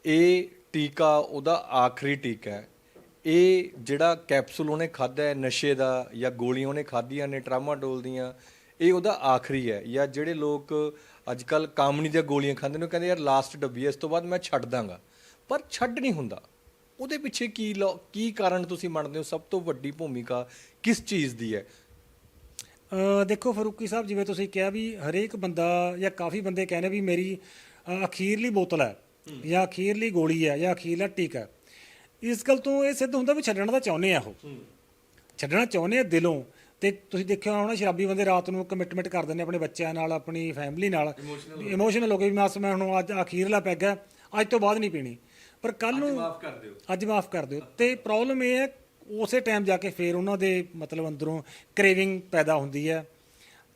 ਇਹ ਟੀਕਾ ਉਹਦਾ ਆਖਰੀ ਟੀਕਾ ਹੈ। ਇਹ ਜਿਹੜਾ ਕੈਪਸੂਲ ਉਹਨੇ ਖਾਦਾ ਹੈ, ਨਸ਼ੇ ਦਾ ਜਾਂ ਗੋਲੀਆਂ ਉਹਨੇ ਖਾਧੀਆਂ ਨੇ, ਟਰਾਮਾਡੋਲ ਦੀਆਂ, ਇਹ ਉਹਦਾ ਆਖਰੀ ਹੈ। ਜਾਂ ਜਿਹੜੇ ਲੋਕ ਅੱਜ ਕੱਲ ਕਾਮਣੀ ਦੀਆਂ ਗੋਲੀਆਂ ਖਾਂਦੇ ਨੇ, ਉਹ ਕਹਿੰਦੇ, ਯਾਰ ਲਾਸਟ ਡੱਬੀ ਇਸ ਤੋਂ ਬਾਅਦ ਮੈਂ ਛੱਡ ਦਾਂਗਾ। ਪਰ ਛੱਡ ਨਹੀਂ ਹੁੰਦਾ। ਉਹਦੇ ਪਿੱਛੇ ਕੀ ਲੋ- ਕੀ ਕਾਰਨ ਤੁਸੀਂ ਮੰਨਦੇ ਹੋ? ਸਭ ਤੋਂ ਵੱਡੀ ਭੂਮਿਕਾ ਕਿਸ ਚੀਜ਼ ਦੀ ਹੈ? ਦੇਖੋ ਫਰੂਕੀ ਸਾਹਿਬ, ਜਿਵੇਂ ਤੁਸੀਂ ਕਿਹਾ ਵੀ ਹਰੇਕ ਬੰਦਾ ਜਾਂ ਕਾਫੀ ਬੰਦੇ ਕਹਿੰਦੇ ਵੀ ਮੇਰੀ ਅਖੀਰਲੀ ਬੋਤਲ ਹੈ। ਜਾਂ ਅਖੀਰਲੀ ਗੋਲੀ ਹੈ ਜਾਂ ਅਖੀਰਲਾ ਟੀਕਾ। ਇਸ ਗੱਲ ਤੋਂ ਇਹ ਸਿੱਧ ਹੁੰਦਾ ਵੀ ਛੱਡਣਾ ਤਾਂ ਚਾਹੁੰਦੇ ਆ ਉਹ। ਛੱਡਣਾ ਚਾਹੁੰਦੇ ਆ ਦਿਲੋਂ। ਤੇ ਤੁਸੀਂ ਦੇਖਿਆ ਹੋਣਾ ਸ਼ਰਾਬੀ ਬੰਦੇ ਰਾਤ ਨੂੰ ਕਮਿਟਮੈਂਟ ਕਰ ਦਿੰਦੇ ਆਪਣੇ ਬੱਚਿਆਂ ਨਾਲ ਆਪਣੀ ਫੈਮਿਲੀ ਨਾਲ। ਇਮੋਸ਼ਨਲ ਹੋ ਕੇ ਵੀ ਬਸ ਮੈਂ ਹੁਣ ਅੱਜ ਅਖੀਰਲਾ ਪੈਗ ਹੈ ਅੱਜ ਤੋਂ ਬਾਅਦ ਨਹੀਂ ਪੀਣੀ। ਪਰ ਕੱਲ ਨੂੰ ਮਾਫ ਕਰ ਦਿਓ। ਅੱਜ ਮਾਫ ਕਰ ਦਿਓ। ਤੇ ਪ੍ਰੋਬਲਮ ਇਹ ਹੈ ਉਸੇ ਟਾਈਮ ਜਾ ਕੇ ਫੇਰ ਉਹਨਾਂ ਦੇ ਮਤਲਬ ਅੰਦਰੋਂ ਕ੍ਰੇਵਿੰਗ ਪੈਦਾ ਹੁੰਦੀ ਹੈ।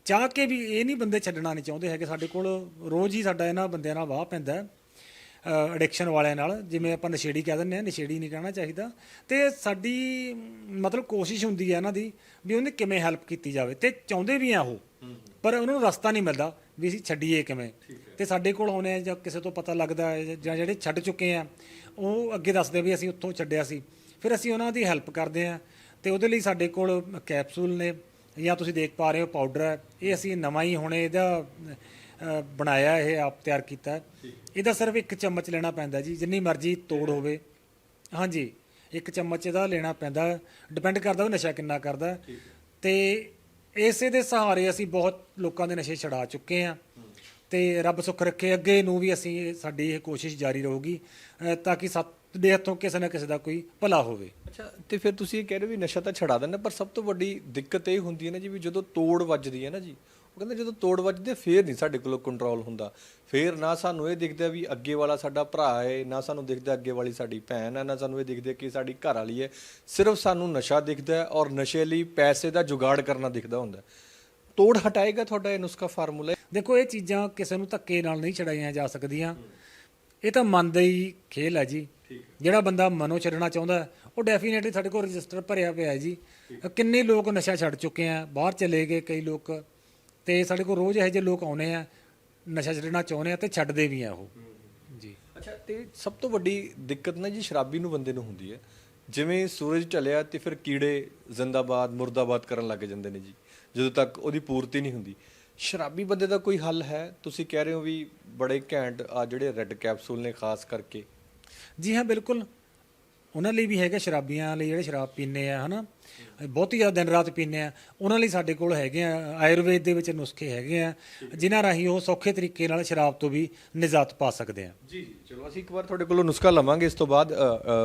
ਚਾਹ ਕੇ ਵੀ ਇਹ ਨਹੀਂ ਬੰਦੇ ਛੱਡਣਾ ਨਹੀਂ ਚਾਹੁੰਦੇ ਹੈਗੇ। ਸਾਡੇ ਕੋਲ ਰੋਜ਼ ਹੀ ਸਾਡਾ ਇਹਨਾਂ ਬੰਦਿਆਂ ਨਾਲ ਵਾਹ ਪੈਂਦਾ ਐਡਿਕਸ਼ਨ ਵਾਲਿਆਂ ਨਾਲ, ਜਿਵੇਂ ਆਪਾਂ ਨਸ਼ੇੜੀ ਕਹਿ ਦਿੰਦੇ ਆ, ਨਸ਼ੇੜੀ ਨਹੀਂ ਕਹਿਣਾ ਚਾਹੀਦਾ। ਤੇ ਸਾਡੀ, ਮਤਲਬ ਕੋਸ਼ਿਸ਼ ਹੁੰਦੀ ਹੈ ਇਹਨਾਂ ਦੀ ਵੀ ਉਹਨੇ ਕਿਵੇਂ ਹੈਲਪ ਕੀਤੀ ਜਾਵੇ। ਤੇ ਚਾਹੁੰਦੇ ਵੀ ਆ ਉਹ, ਪਰ ਉਹਨਾਂ ਨੂੰ ਰਸਤਾ ਨਹੀਂ ਮਿਲਦਾ ਵੀ ਅਸੀਂ ਛੱਡੀਏ ਕਿਵੇਂ। ਤੇ ਸਾਡੇ ਕੋਲ ਆਉਂਦੇ ਆ ਜਾਂ ਕਿਸੇ ਤੋਂ ਪਤਾ ਲੱਗਦਾ ਹੈ, ਜਾਂ ਜਿਹੜੇ ਛੱਡ ਚੁੱਕੇ ਆ, ਉਹ ਅੱਗੇ ਦੱਸਦੇ ਵੀ ਅਸੀਂ ਉੱਥੋਂ ਛੱਡਿਆ ਸੀ। ਫਿਰ ਅਸੀਂ ਉਹਨਾਂ ਦੀ ਹੈਲਪ ਕਰਦੇ ਆ ਤੇ ਉਹਦੇ ਲਈ ਸਾਡੇ ਕੋਲ ਕੈਪਸੂਲ ਨੇ, ਜਾਂ ਤੁਸੀਂ ਦੇਖ ਪਾ ਰਹੇ ਹੋ ਪਾਊਡਰ ਹੈ। ਇਹ ਅਸੀਂ ਨਵਾਂ ਹੀ ਹੁਣੇ ਇਹਦਾ ਬਣਾਇਆ, ਇਹ ਆਪ ਤਿਆਰ ਕੀਤਾ। ਇਹਦਾ ਸਿਰਫ ਇੱਕ ਚਮਚ ਲੈਣਾ ਪੈਂਦਾ ਜੀ, ਜਿੰਨੀ ਮਰਜ਼ੀ ਤੋੜ ਹੋਵੇ। ਹਾਂਜੀ, ਇੱਕ ਚਮਚ ਇਹਦਾ ਲੈਣਾ ਪੈਂਦਾ। ਡਿਪੈਂਡ ਕਰਦਾ ਉਹ ਨਸ਼ਾ ਕਿੰਨਾ ਕਰਦਾ। ਤੇ ਇਸੇ ਦੇ ਸਹਾਰੇ ਅਸੀਂ ਬਹੁਤ ਲੋਕਾਂ ਦੇ ਨਸ਼ੇ ਛਡਾ ਚੁੱਕੇ ਆ ਤੇ ਰੱਬ ਸੁੱਖ ਰੱਖੇ, ਅੱਗੇ ਨੂੰ ਵੀ ਅਸੀਂ ਸਾਡੀ ਇਹ ਕੋਸ਼ਿਸ਼ ਜਾਰੀ ਰਹੂਗੀ ਤਾਂ ਕਿ ਸੱਤ ਦੇ ਹੱਥੋਂ ਕਿਸੇ ਨਾ ਕਿਸੇ ਦਾ ਕੋਈ ਭਲਾ ਹੋਵੇ। ਅੱਛਾ, ਤੇ ਫਿਰ ਤੁਸੀਂ ਇਹ ਕਹਿ ਰਹੇ ਹੋ ਵੀ ਨਸ਼ਾ ਤਾਂ ਛਡਾ ਦਿੰਦਾ ਪਰ ਸਭ ਤੋਂ ਵੱਡੀ ਦਿੱਕਤ ਇਹ ਹੁੰਦੀ ਹੈ ਨਾ ਜੀ, ਵੀ ਜਦੋਂ ਤੋੜ ਵੱਜਦੀ ਹੈ ਨਾ ਜੀ ਉਹ ਕਹਿੰਦੇ ਜਦੋਂ ਤੋੜ ਵੱਜਦੀ ਫੇਰ ਨਹੀਂ ਸਾਡੇ ਕੋਲੋਂ ਕੰਟਰੋਲ ਹੁੰਦਾ। ਫੇਰ ਨਾ ਸਾਨੂੰ ਇਹ ਦਿਖਦਾ ਵੀ ਅੱਗੇ ਵਾਲਾ ਸਾਡਾ ਭਰਾ ਹੈ ਨਾ ਸਾਨੂੰ ਦਿਖਦਾ ਅੱਗੇ ਵਾਲੀ ਸਾਡੀ ਭੈਣ ਹੈ ਨਾ ਸਾਨੂੰ ਇਹ ਦਿਖਦਾ ਕਿ ਸਾਡੀ ਘਰ ਵਾਲੀ ਹੈ। ਸਿਰਫ ਸਾਨੂੰ ਨਸ਼ਾ ਦਿਖਦਾ ਔਰ ਨਸ਼ੇ ਲਈ ਪੈਸੇ ਦਾ ਜੁਗਾੜ ਕਰਨਾ ਦਿਖਦਾ ਹੁੰਦਾ। ਤੋੜ ਹਟਾਏਗਾ ਤੁਹਾਡਾ ਇਹ ਨੁਸਖਾ ਫਾਰਮੂਲਾ? ਦੇਖੋ ਇਹ ਚੀਜ਼ਾਂ ਕਿਸੇ ਨੂੰ ਧੱਕੇ ਨਾਲ ਨਹੀਂ ਛਡਾਈਆਂ ਜਾ ਸਕਦੀਆਂ। ਇਹ ਤਾਂ ਮਨ ਦਾ ਹੀ ਖੇਲ ਹੈ ਜੀ। ਜਿਹੜਾ ਬੰਦਾ ਮਨੋਂ ਛੱਡਣਾ ਚਾਹੁੰਦਾ ਉਹ ਡੈਫੀਨੇਟਲੀ ਸਾਡੇ ਕੋਲ ਰਜਿਸਟਰ ਭਰਿਆ ਪਿਆ ਹੈ ਜੀ। ਕਿੰਨੇ ਲੋਕ ਨਸ਼ਾ ਛੱਡ ਚੁੱਕੇ ਆ ਬਾਹਰ ਚਲੇ ਗਏ ਕਈ ਲੋਕ। ਤੇ ਸਾਡੇ ਕੋਲ ਰੋਜ਼ ਇਹੋ ਜਿਹੇ ਲੋਕ ਆਉਨੇ ਆ ਨਸ਼ਾ ਛੱਡਣਾ ਚਾਹੁੰਦੇ ਆ ਤੇ ਛੱਡਦੇ ਵੀ ਆ ਉਹ। ਜੀ। ਅੱਛਾ ਤੇ ਸਭ ਤੋਂ ਵੱਡੀ ਦਿੱਕਤ ਨਾ ਜੀ ਸ਼ਰਾਬੀ ਨੂੰ ਬੰਦੇ ਨੂੰ ਹੁੰਦੀ ਹੈ। ਜਿਵੇਂ ਸੂਰਜ ਢਲਿਆ ਤੇ ਫਿਰ ਕੀੜੇ ਜ਼ਿੰਦਾਬਾਦ ਮੁਰਦਾਬਾਦ ਕਰਨ ਲੱਗ ਜਾਂਦੇ ਨੇ ਜੀ। ਜਦੋਂ ਤੱਕ ਉਹਦੀ ਪੂਰਤੀ ਨਹੀਂ ਹੁੰਦੀ। ਸ਼ਰਾਬੀ ਬੰਦੇ ਦਾ ਕੋਈ ਹੱਲ ਹੈ? ਤੁਸੀਂ ਕਹਿ ਰਹੇ ਹੋ ਵੀ ਬੜੇ ਘੈਂਟ ਆ ਜਿਹੜੇ ਰੈੱਡ ਕੈਪਸੂਲ ਨੇ ਖਾਸ ਕਰਕੇ। ਜੀ ਹਾਂ ਬਿਲਕੁਲ। ਉਹਨਾਂ ਲਈ ਵੀ ਹੈਗਾ ਸ਼ਰਾਬੀਆਂ ਲਈ ਜਿਹੜੇ ਸ਼ਰਾਬ ਪੀਂਦੇ ਆ, ਹਨਾ? ਬਹੁਤੀ ਜ਼ਿਆਦਾ ਦਿਨ ਰਾਤ ਪੀਂਦੇ ਆ। ਉਹਨਾਂ ਲਈ ਸਾਡੇ ਕੋਲ ਹੈਗੇ ਆ, ਆਯੁਰਵੇਦ ਦੇ ਵਿੱਚ ਨੁਸਖੇ ਹੈਗੇ ਆ, ਜਿਨ੍ਹਾਂ ਰਾਹੀਂ ਉਹ ਸੌਖੇ ਤਰੀਕੇ ਨਾਲ ਸ਼ਰਾਬ ਤੋਂ ਵੀ ਨਿਜਾਤ ਪਾ ਸਕਦੇ ਆ। ਜੀ ਜੀ ਚਲੋ ਅਸੀਂ ਇੱਕ ਵਾਰ ਤੁਹਾਡੇ ਕੋਲੋਂ ਨੁਸਖਾ ਲਵਾਂਗੇ ਇਸ ਤੋਂ ਬਾਅਦ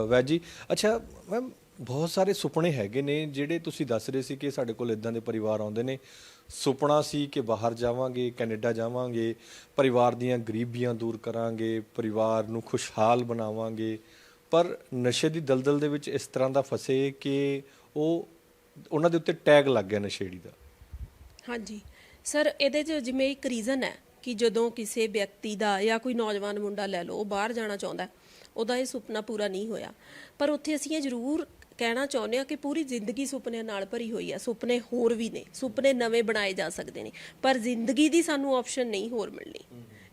ਵੈਦ ਜੀ। ਅੱਛਾ, ਮੈਮ, ਬਹੁਤ ਸਾਰੇ ਸੁਪਨੇ ਹੈਗੇ ਨੇ ਜਿਹੜੇ ਤੁਸੀਂ ਦੱਸ ਰਹੇ ਸੀ ਕਿ ਸਾਡੇ ਕੋਲ ਇਦਾਂ ਦੇ ਪਰਿਵਾਰ ਆਉਂਦੇ ਨੇ। ਸੁਪਨਾ ਸੀ ਕਿ ਬਾਹਰ ਜਾਵਾਂਗੇ, ਕੈਨੇਡਾ ਜਾਵਾਂਗੇ, ਪਰਿਵਾਰ ਦੀਆਂ ਗਰੀਬੀਆਂ ਦੂਰ ਕਰਾਂਗੇ, ਪਰਿਵਾਰ ਨੂੰ ਖੁਸ਼ਹਾਲ ਬਣਾਵਾਂਗੇ। ਪਰ ਨਸ਼ੇ ਦੀ ਦਲਦਲ ਦੇ ਵਿੱਚ ਇਸ ਤਰ੍ਹਾਂ ਦਾ ਫਸੇ ਕਿ ਉਹ, ਉਹਨਾਂ ਦੇ ਉੱਤੇ ਟੈਗ ਲੱਗ ਗਿਆ ਨਸ਼ੇੜੀ ਦਾ ਹਾਂਜੀ। ਸਰ, ਇਹਦੇ 'ਚ ਜਿਵੇਂ ਇੱਕ ਰੀਜ਼ਨ ਹੈ ਕਿ ਜਦੋਂ ਕਿਸੇ ਵਿਅਕਤੀ ਦਾ ਜਾਂ ਕੋਈ ਨੌਜਵਾਨ ਮੁੰਡਾ ਲੈ ਲਓ, ਉਹ ਬਾਹਰ ਜਾਣਾ ਚਾਹੁੰਦਾ ਉਹਦਾ ਇਹ ਸੁਪਨਾ ਪੂਰਾ ਨਹੀਂ ਹੋਇਆ। ਪਰ ਉੱਥੇ ਅਸੀਂ ਇਹ ਜ਼ਰੂਰ ਕਹਿਣਾ ਚਾਹੁੰਦੇ ਹਾਂ ਕਿ ਪੂਰੀ ਜ਼ਿੰਦਗੀ ਸੁਪਨਿਆਂ ਨਾਲ ਭਰੀ ਹੋਈ ਹੈ। ਸੁਪਨੇ ਹੋਰ ਵੀ ਨੇ, ਸੁਪਨੇ ਨਵੇਂ ਬਣਾਏ ਜਾ ਸਕਦੇ ਨੇ, ਪਰ ਜ਼ਿੰਦਗੀ ਦੀ ਸਾਨੂੰ ਆਪਸ਼ਨ ਨਹੀਂ ਹੋਰ ਮਿਲਣੀ।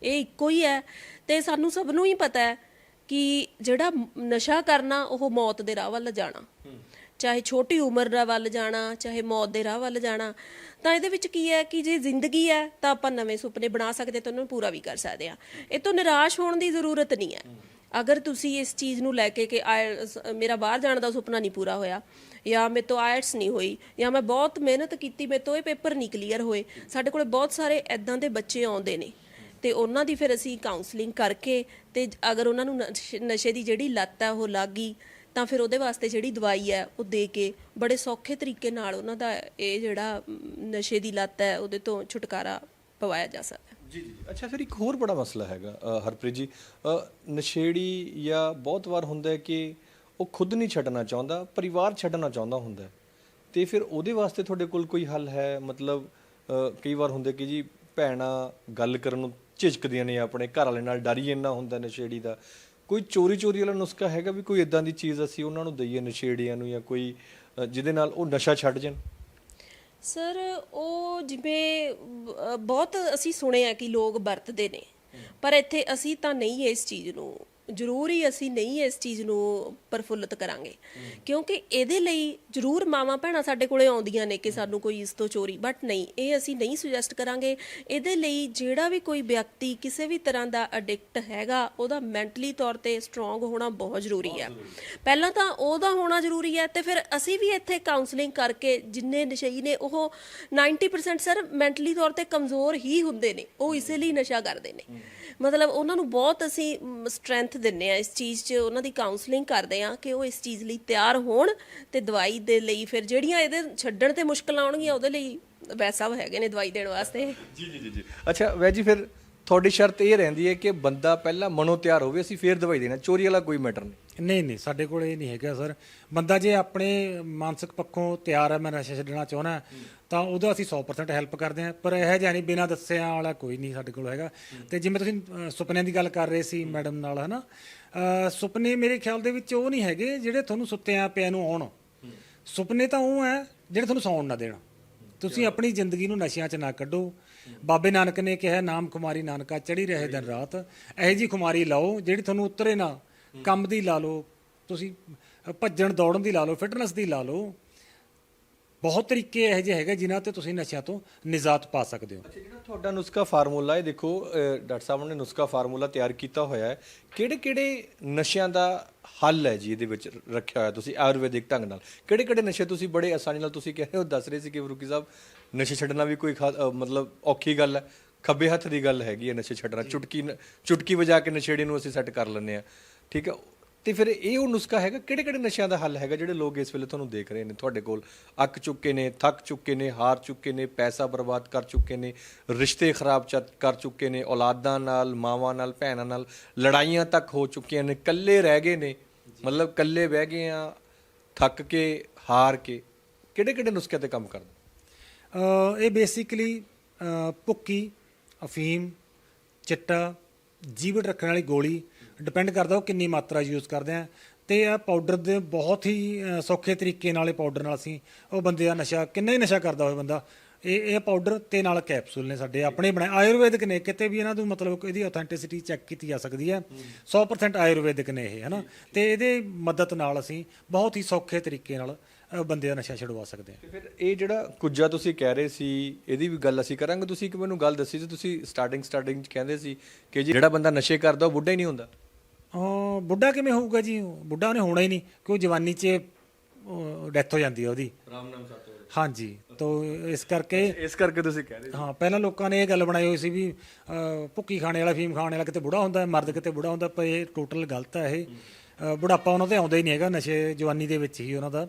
ਇਹ ਇੱਕੋ ਹੀ ਹੈ ਤੇ ਸਾਨੂੰ ਸਭ ਨੂੰ ਹੀ ਪਤਾ ਹੈ ਕਿ ਜਿਹੜਾ ਨਸ਼ਾ ਕਰਨਾ, ਉਹ ਮੌਤ ਦੇ ਰਾਹ ਵੱਲ ਜਾਣਾ। ਚਾਹੇ ਛੋਟੀ ਉਮਰ ਦਾ ਵੱਲ ਜਾਣਾ, ਚਾਹੇ ਮੌਤ ਦੇ ਰਾਹ ਵੱਲ ਜਾਣਾ। ਤਾਂ ਇਹਦੇ ਵਿੱਚ ਕੀ ਹੈ ਕਿ ਜੇ ਜ਼ਿੰਦਗੀ ਹੈ, ਤਾਂ ਆਪਾਂ ਨਵੇਂ ਸੁਪਨੇ ਬਣਾ ਸਕਦੇ ਤੇ ਉਹਨਾਂ ਨੂੰ ਪੂਰਾ ਵੀ ਕਰ ਸਕਦੇ ਆ ਇਹ ਤੋਂ ਨਿਰਾਸ਼ ਹੋਣ ਦੀ ਜ਼ਰੂਰਤ ਨਹੀਂ ਹੈ। ਅਗਰ ਤੁਸੀਂ ਇਸ ਚੀਜ਼ ਨੂੰ ਲੈ ਕੇ ਕਿ ਮੇਰਾ ਬਾਹਰ ਜਾਣ ਦਾ ਸੁਪਨਾ ਨਹੀਂ ਪੂਰਾ ਹੋਇਆ, ਜਾਂ ਮੇਰੇ ਤੋਂ ਆਇਲਟਸ ਨਹੀਂ ਹੋਈ, ਜਾਂ ਮੈਂ ਬਹੁਤ ਮਿਹਨਤ ਕੀਤੀ, ਮੇਰੇ ਤੋਂ ਇਹ ਪੇਪਰ ਨਹੀਂ ਕਲੀਅਰ ਹੋਏ, ਸਾਡੇ ਕੋਲੇ ਬਹੁਤ ਸਾਰੇ ਐਦਾਂ ਦੇ ਬੱਚੇ ਆਉਂਦੇ ਨੇ। ਤੇ ਉਹਨਾਂ ਦੀ ਫਿਰ ਅਸੀਂ ਕਾਉਂਸਲਿੰਗ ਕਰਕੇ ਤੇ ਅਗਰ ਉਹਨਾਂ ਨੂੰ ਨਸ਼- ਨਸ਼ੇ ਦੀ ਜਿਹੜੀ ਲੱਤ ਹੈ ਉਹ ਲੱਗ ਗਈ ਤਾਂ ਫਿਰ ਉਹਦੇ ਵਾਸਤੇ ਜਿਹੜੀ ਦਵਾਈ ਹੈ ਉਹ ਦੇ ਕੇ ਬੜੇ ਸੌਖੇ ਤਰੀਕੇ ਨਾਲ ਉਹਨਾਂ ਦਾ ਇਹ ਜਿਹੜਾ ਮ, ਨਸ਼ੇ ਦੀ ਲੱਤ ਹੈ ਉਹਦੇ ਤੋਂ ਛੁਟਕਾਰਾ ਪਵਾਇਆ ਜਾ ਸਕਦਾ। ਹੈ ਜੀ ਜੀ। ਅੱਛਾ ਫਿਰ ਇੱਕ ਹੋਰ ਬੜਾ ਮਸਲਾ ਹੈਗਾ ਅ, ਹਰਪ੍ਰੀਤ ਜੀ। ਅ, ਨਸ਼ੇੜੀ ਜਾਂ ਬਹੁਤ ਵਾਰ ਹੁੰਦਾ ਹੈ ਕਿ ਉਹ ਖੁਦ ਨਹੀਂ ਛੱਡਣਾ ਚਾਹੁੰਦਾ ਪਰਿਵਾਰ ਛੱਡਣਾ ਚਾਹੁੰਦਾ ਹੁੰਦਾ ਹੈ। ਤੇ ਫਿਰ ਉਹਦੇ ਵਾਸਤੇ ਤੁਹਾਡੇ ਕੋਲ ਕੋਈ ਹੱਲ ਹੈ? ਮਤਲਬ ਅ, ਕਈ ਵਾਰ ਹੁੰਦੇ ਕਿ ਜੀ ਭੈਣਾਂ ਗੱਲ ਕਰਨ ਨੂੰ ਝਿਜਕਦੀਆਂ ਨੇ ਆਪਣੇ ਘਰ ਵਾਲੇ ਨਾਲ ਡਰ ਹੀ ਇੰਨਾ ਹੁੰਦਾ ਨਸ਼ੇੜੀ ਦਾ। ਕੋਈ ਚੋਰੀ ਚੋਰੀ ਵਾਲਾ ਨੁਸਖਾ ਹੈਗਾ ਵੀ ਕੋਈ ਇਦਾਂ ਦੀ ਚੀਜ਼ ਅਸੀਂ ਉਹਨਾਂ ਨੂੰ ਦਈਏ ਨਸ਼ੇੜੀਆਂ ਨੂੰ ਜਾਂ ਕੋਈ ਅ, ਜਿਹਦੇ ਨਾਲ ਉਹ ਨਸ਼ਾ ਛੱਡ ਜਾਣ? ਸਰ ਉਹ ਜਿਵੇਂ ਅਹ, ਬਹੁਤ ਅਸੀਂ ਸੁਣਿਆ ਕਿ ਲੋਕ ਵਰਤਦੇ ਨੇ। ਪਰ ਇੱਥੇ ਅਸੀਂ ਤਾਂ ਨਹੀਂ ਇਸ ਚੀਜ਼ ਨੂੰ ਜ਼ਰੂਰ ਹੀ ਅਸੀਂ ਨਹੀਂ ਇਸ ਚੀਜ਼ ਨੂੰ ਪ੍ਰਫੁੱਲਤ ਕਰਾਂਗੇ। ਕਿਉਂਕਿ ਇਹਦੇ ਲਈ ਜ਼ਰੂਰ ਮਾਵਾਂ ਭੈਣਾਂ ਸਾਡੇ ਕੋਲੇ ਆਉਂਦੀਆਂ ਨੇ ਕਿ ਸਾਨੂੰ ਕੋਈ ਇਸ ਤੋਂ ਚੋਰੀ ਬਟ ਨਹੀਂ ਇਹ ਅਸੀਂ ਨਹੀਂ ਸੁਜੈਸਟ ਕਰਾਂਗੇ। ਇਹਦੇ ਲਈ ਜਿਹੜਾ ਵੀ ਕੋਈ ਵਿਅਕਤੀ ਕਿਸੇ ਵੀ ਤਰ੍ਹਾਂ ਦਾ ਐਡਿਕਟ ਹੈਗਾ ਉਹਦਾ ਮੈਂਟਲੀ ਤੌਰ ਤੇ ਸਟਰੋਂਗ ਹੋਣਾ ਬਹੁਤ ਜ਼ਰੂਰੀ ਹੈ। ਪਹਿਲਾਂ ਤਾਂ ਉਹਦਾ ਹੋਣਾ ਜ਼ਰੂਰੀ ਹੈ ਤੇ ਫਿਰ ਅਸੀਂ ਵੀ ਇੱਥੇ ਕਾਉਂਸਲਿੰਗ ਕਰਕੇ ਜਿੰਨੇ ਨਸ਼ਈ ਨੇ ਉਹ 90% ਸਰ ਮੈਂਟਲੀ ਤੌਰ ਤੇ ਕਮਜ਼ੋਰ ਹੀ ਹੁੰਦੇ ਨੇ ਉਹ ਇਸੇ ਲਈ ਨਸ਼ਾ ਕਰਦੇ ਨੇ। ਮਤਲਬ ਉਹਨਾਂ ਨੂੰ ਬਹੁਤ ਅਸੀਂ ਸਟਰੈਂਥ ਦਿੰਨੇ ਆ ਇਸ ਚੀਜ਼ 'ਚ, ਉਹਨਾਂ ਦੀ ਕਾਉਂਸਲਿੰਗ ਕਰਦੇ ਆ ਕਿ ਉਹ ਇਸ ਚੀਜ਼ ਲਈ ਤਿਆਰ ਹੋਣ ਤੇ ਦਵਾਈ ਦੇ ਲਈ ਫਿਰ ਜਿਹੜੀਆਂ ਇਹਦੇ ਛੱਡਣ ਤੇ ਮੁਸ਼ਕਲਾਂ ਆਉਣਗੀਆਂ ਉਹਦੇ ਲਈ ਵੈਸਾ ਹੈਗੇ ਨੇ ਦਵਾਈ ਦੇਣ ਵਾਸਤੇ। ਜੀ ਜੀ ਜੀ। ਅੱਛਾ, ਵੈਜੀ ਫਿਰ ਤੁਹਾਡੀ ਸ਼ਰਤ ਇਹ ਰਹਿੰਦੀ ਹੈ ਕਿ ਬੰਦਾ ਪਹਿਲਾਂ ਮਨੋ ਤਿਆਰ ਹੋਵੇ ਅਸੀਂ ਫੇਰ ਦਵਾਈ ਦੇਣਾ ਚੋਰੀ ਵਾਲਾ ਕੋਈ ਮੈਟਰ ਨਹੀਂ। ਨਹੀਂ ਨਹੀਂ ਸਾਡੇ ਕੋਲ ਇਹ ਨਹੀਂ ਹੈਗਾ ਸਰ। ਬੰਦਾ ਜੇ ਆਪਣੇ ਮਾਨਸਿਕ ਪੱਖੋਂ ਤਿਆਰ ਹੈ ਮੈਂ ਨਸ਼ਾ ਛੱਡਣਾ ਚਾਹੁੰਦਾ ਤਾਂ ਉਹਦਾ ਅਸੀਂ 100% ਹੈਲਪ ਕਰਦੇ ਹਾਂ। ਪਰ ਇਹ ਜਿਹਾ ਨਹੀਂ ਬਿਨਾਂ ਦੱਸਿਆ ਵਾਲਾ ਕੋਈ ਨਹੀਂ ਸਾਡੇ ਕੋਲ ਹੈਗਾ। ਤੇ ਜਿਵੇਂ ਤੁਸੀਂ ਅ, ਸੁਪਨਿਆਂ ਦੀ ਗੱਲ ਕਰ ਰਹੇ ਸੀ ਮੈਡਮ ਨਾਲ ਹਨਾ? ਅ, ਸੁਪਨੇ ਮੇਰੇ ਖਿਆਲ ਦੇ ਵਿੱਚ ਉਹ ਨਹੀਂ ਹੈਗੇ ਜਿਹੜੇ ਤੁਹਾਨੂੰ ਸੁੱਤਿਆਂ ਪਿਆ ਨੂੰ ਆਉਣ। ਸੁਪਨੇ ਤਾਂ ਉਹ ਹੈ ਜਿਹੜੇ ਤੁਹਾਨੂੰ ਸੌਣ ਨਾ ਦੇਣ। ਤੁਸੀਂ ਆਪਣੀ ਜ਼ਿੰਦਗੀ ਨੂੰ ਨਸ਼ਿਆਂ 'ਚ ਨਾ ਕੱਢੋ। ਬਾਬੇ ਨਾਨਕ ਨੇ ਕਿਹਾ, ਨਾਮ ਖੁਮਾਰੀ ਨਾਨਕਾ ਚੜੀ ਰਹੇ ਦਿਨ ਰਾਤ। ਇਹੋ ਜੀ ਖੁਮਾਰੀ ਲਾਓ ਜਿਹੜੀ ਤੁਹਾਨੂੰ ਉਤਰੇ ਨਾ। ਕੰਮ ਦੀ ਲਾ ਲਓ, ਤੁਸੀਂ ਭੱਜਣ ਦੌੜਨ ਦੀ ਲਾ ਲਓ, ਫਿਟਨੈਸ ਦੀ ਲਾ ਲਓ। ਬਹੁਤ ਤਰੀਕੇ ਇਹੋ ਜਿਹੇ ਹੈਗੇ ਜਿਨ੍ਹਾਂ ਤੇ ਤੁਸੀਂ ਨਸ਼ਿਆਂ ਤੋਂ ਨਿਜਾਤ ਪਾ ਸਕਦੇ ਹੋ। ਅੱਛਾ, ਜਿਹੜਾ ਤੁਹਾਡਾ ਨੁਸਖਾ ਫਾਰਮੂਲਾ ਹੈ, ਦੇਖੋ ਡਾਕਟਰ ਸਾਹਿਬ ਨੇ ਨੁਸਖਾ ਫਾਰਮੂਲਾ ਤਿਆਰ ਕੀਤਾ ਹੋਇਆ ਹੈ। ਕਿਹੜੇ ਕਿਹੜੇ ਨਸ਼ਿਆਂ ਦਾ ਹੱਲ ਹੈ ਜੀ ਇਹਦੇ ਵਿੱਚ ਰੱਖਿਆ ਹੋਇਆ ਤੁਸੀਂ ਆਯੁਰਵੈਦਿਕ ਢੰਗ ਨਾਲ? ਕਿਹੜੇ ਕਿਹੜੇ ਨਸ਼ੇ ਤੁਸੀਂ ਬੜੇ ਆਸਾਨੀ ਨਾਲ ਤੁਸੀਂ ਕਹਿ ਰਹੇ ਹੋ, ਦੱਸ ਰਹੇ ਸੀ ਕਿ ਫਰੂਕੀ ਸਾਹਿਬ ਨਸ਼ੇ ਛੱਡਣਾ ਵੀ ਕੋਈ ਖਾ- ਮਤਲਬ ਔਖੀ ਗੱਲ ਹੈ। ਖੱਬੇ ਹੱਥ ਦੀ ਗੱਲ ਹੈਗੀ ਹੈ ਨਸ਼ੇ ਛੱਡਣਾ। ਚੁਟਕੀ ਨ- ਚੁਟਕੀ ਵਜਾ ਕੇ ਨਸ਼ੇੜੀ ਨੂੰ ਅਸੀਂ ਸੈੱਟ ਕਰ ਲੈਂਦੇ ਆ ਠੀਕ ਹੈ? ਤੇ ਫਿਰ ਇਹ ਉਹ ਨੁਸਖਾ ਹੈਗਾ ਕਿਹੜੇ ਕਿਹੜੇ ਨਸ਼ਿਆਂ ਦਾ ਹੱਲ ਹੈਗਾ ਜਿਹੜੇ ਲੋਕ ਇਸ ਵੇਲੇ ਤੁਹਾਨੂੰ ਦੇਖ ਰਹੇ ਨੇ ਤੁਹਾਡੇ ਕੋਲ? ਅੱਕ ਚੁੱਕੇ ਨੇ ਥੱਕ ਚੁੱਕੇ ਨੇ ਹਾਰ ਚੁੱਕੇ ਨੇ ਪੈਸਾ ਬਰਬਾਦ ਕਰ ਚੁੱਕੇ ਨੇ ਰਿਸ਼ਤੇ ਖਰਾਬ ਚ- ਕਰ ਚੁੱਕੇ ਨੇ ਔਲਾਦਾਂ ਨਾਲ ਮਾਵਾਂ ਨਾਲ ਭੈਣਾਂ ਨਾਲ ਲੜਾਈਆਂ ਤੱਕ ਹੋ ਚੁੱਕੀਆਂ ਨੇ ਇਕੱਲੇ ਰਹਿ ਗਏ ਨੇ। ਮਤਲਬ ਇਕੱਲੇ ਬਹਿ ਗਏ ਆ ਥੱਕ ਕੇ ਹਾਰ ਕੇ। ਕਿਹੜੇ ਕਿਹੜੇ ਨੁਸਖਿਆਂ ਤੇ ਕੰਮ ਕਰਦੇ? ਇਹ ਬੇਸਿਕਲੀ ਭੁੱਕੀ, ਅਫੀਮ, ਚਿੱਟਾ, ਜੀਵਟ ਰੱਖਣ ਵਾਲੀ ਗੋਲੀ ਡਿਪੈਂਡ ਕਰਦਾ ਉਹ ਕਿੰਨੀ ਮਾਤਰਾ ਯੂਜ਼ ਕਰਦੇ ਆ। ਤੇ ਇਹ ਪਾਊਡਰ ਦੇ ਬਹੁਤ ਹੀ ਸੌਖੇ ਤਰੀਕੇ ਨਾਲ ਇਹ ਪਾਊਡਰ ਨਾਲ ਅਸੀਂ ਉਹ ਬੰਦੇ ਦਾ ਨਸ਼ਾ, ਕਿੰਨਾ ਹੀ ਨਸ਼ਾ ਕਰਦਾ ਹੋਵੇ ਬੰਦਾ, ਇਹ ਇਹ ਪਾਊਡਰ ਤੇ ਨਾਲ ਕੈਪਸੂਲ ਨੇ ਸਾਡੇ, ਆਪਣੇ ਬਣਾਏ। ਆਯੁਰਵੈਦਿਕ ਨੇ, ਕਿਤੇ ਵੀ ਇਹਨਾਂ ਨੂੰ ਮਤਲਬ ਇਹਦੀ ਆਥੈਂਟਿਸਿਟੀ ਚੈੱਕ ਕੀਤੀ ਜਾ ਸਕਦੀ ਹੈ। 100% ਆਯੁਰਵੈਦਿਕ ਨੇ ਇਹ, ਹਨਾ। ਤੇ ਇਹਦੇ ਮਦਦ ਨਾਲ ਅਸੀਂ ਬਹੁਤ ਹੀ ਸੌਖੇ ਤਰੀਕੇ ਨਾਲ ਬੰਦੇ ਦਾ ਨਸ਼ਾ ਛੁਡਵਾ ਸਕਦੇ ਹਾਂ। ਤੇ ਫਿਰ ਇਹ ਜਿਹੜਾ ਕੁੱਜਾ ਤੁਸੀਂ ਕਹਿ ਰਹੇ ਸੀ ਇਹਦੀ ਵੀ ਗੱਲ ਅਸੀਂ ਕਰਾਂਗੇ। ਤੁਸੀਂ ਇੱਕ ਮੈਨੂੰ ਗੱਲ ਦੱਸੀ ਸੀ ਤੁਸੀਂ ਸਟਾਰਟਿੰਗ ਸਟਾਰਟਿੰਗ ਚ ਕਹਿੰਦੇ ਸੀ ਕਿ ਜੀ ਜਿਹੜਾ ਬੰਦਾ ਨਸ਼ੇ ਕਰਦਾ ਉਹ ਬੁੱਢਾ ਹੀ ਨਹੀਂ ਹੁੰਦਾ। ਹਾਂ ਬੁੱਢਾ ਕਿਵੇਂ ਹੋਊਗਾ ਜੀ? ਬੁੱਢਾ ਉਹਨੇ ਹੋਣਾ ਹੀ ਨਹੀਂ ਕਿਉਂ ਜਵਾਨੀ 'ਚ ਡੈਥ ਹੋ ਜਾਂਦੀ ਹੈ ਉਹਦੀ। ਰਾਮ ਨਾਮ ਸਾਤੋ ਹਾਂਜੀ ਤੋਂ ਇਸ ਕਰਕੇ ਇਸ ਕਰਕੇ ਤੁਸੀਂ ਕਹਿ ਰਹੇ ਹਾਂ ਪਹਿਲਾਂ ਲੋਕਾਂ ਨੇ ਇਹ ਗੱਲ ਬਣਾਈ ਹੋਈ ਸੀ ਵੀ ਭੁੱਕੀ ਖਾਣੇ ਵਾਲਾ ਫੀਮ ਖਾਣੇ ਵਾਲਾ ਕਿਤੇ ਬੁੱਢਾ ਹੁੰਦਾ ਹੈ, ਮਰਦ ਕਿਤੇ ਬੁੱਢਾ ਹੁੰਦਾ ਪਰ ਇਹ ਟੋਟਲ ਗਲਤ ਹੈ ਇਹ। ਬੁਢਾਪਾ ਉਹਨਾਂ ਤੇ ਆਉਂਦਾ ਹੀ ਨਹੀਂ ਹੈਗਾ ਨਸ਼ੇ ਜਵਾਨੀ ਦੇ ਵਿੱਚ ਹੀ ਉਹਨਾਂ ਦਾ।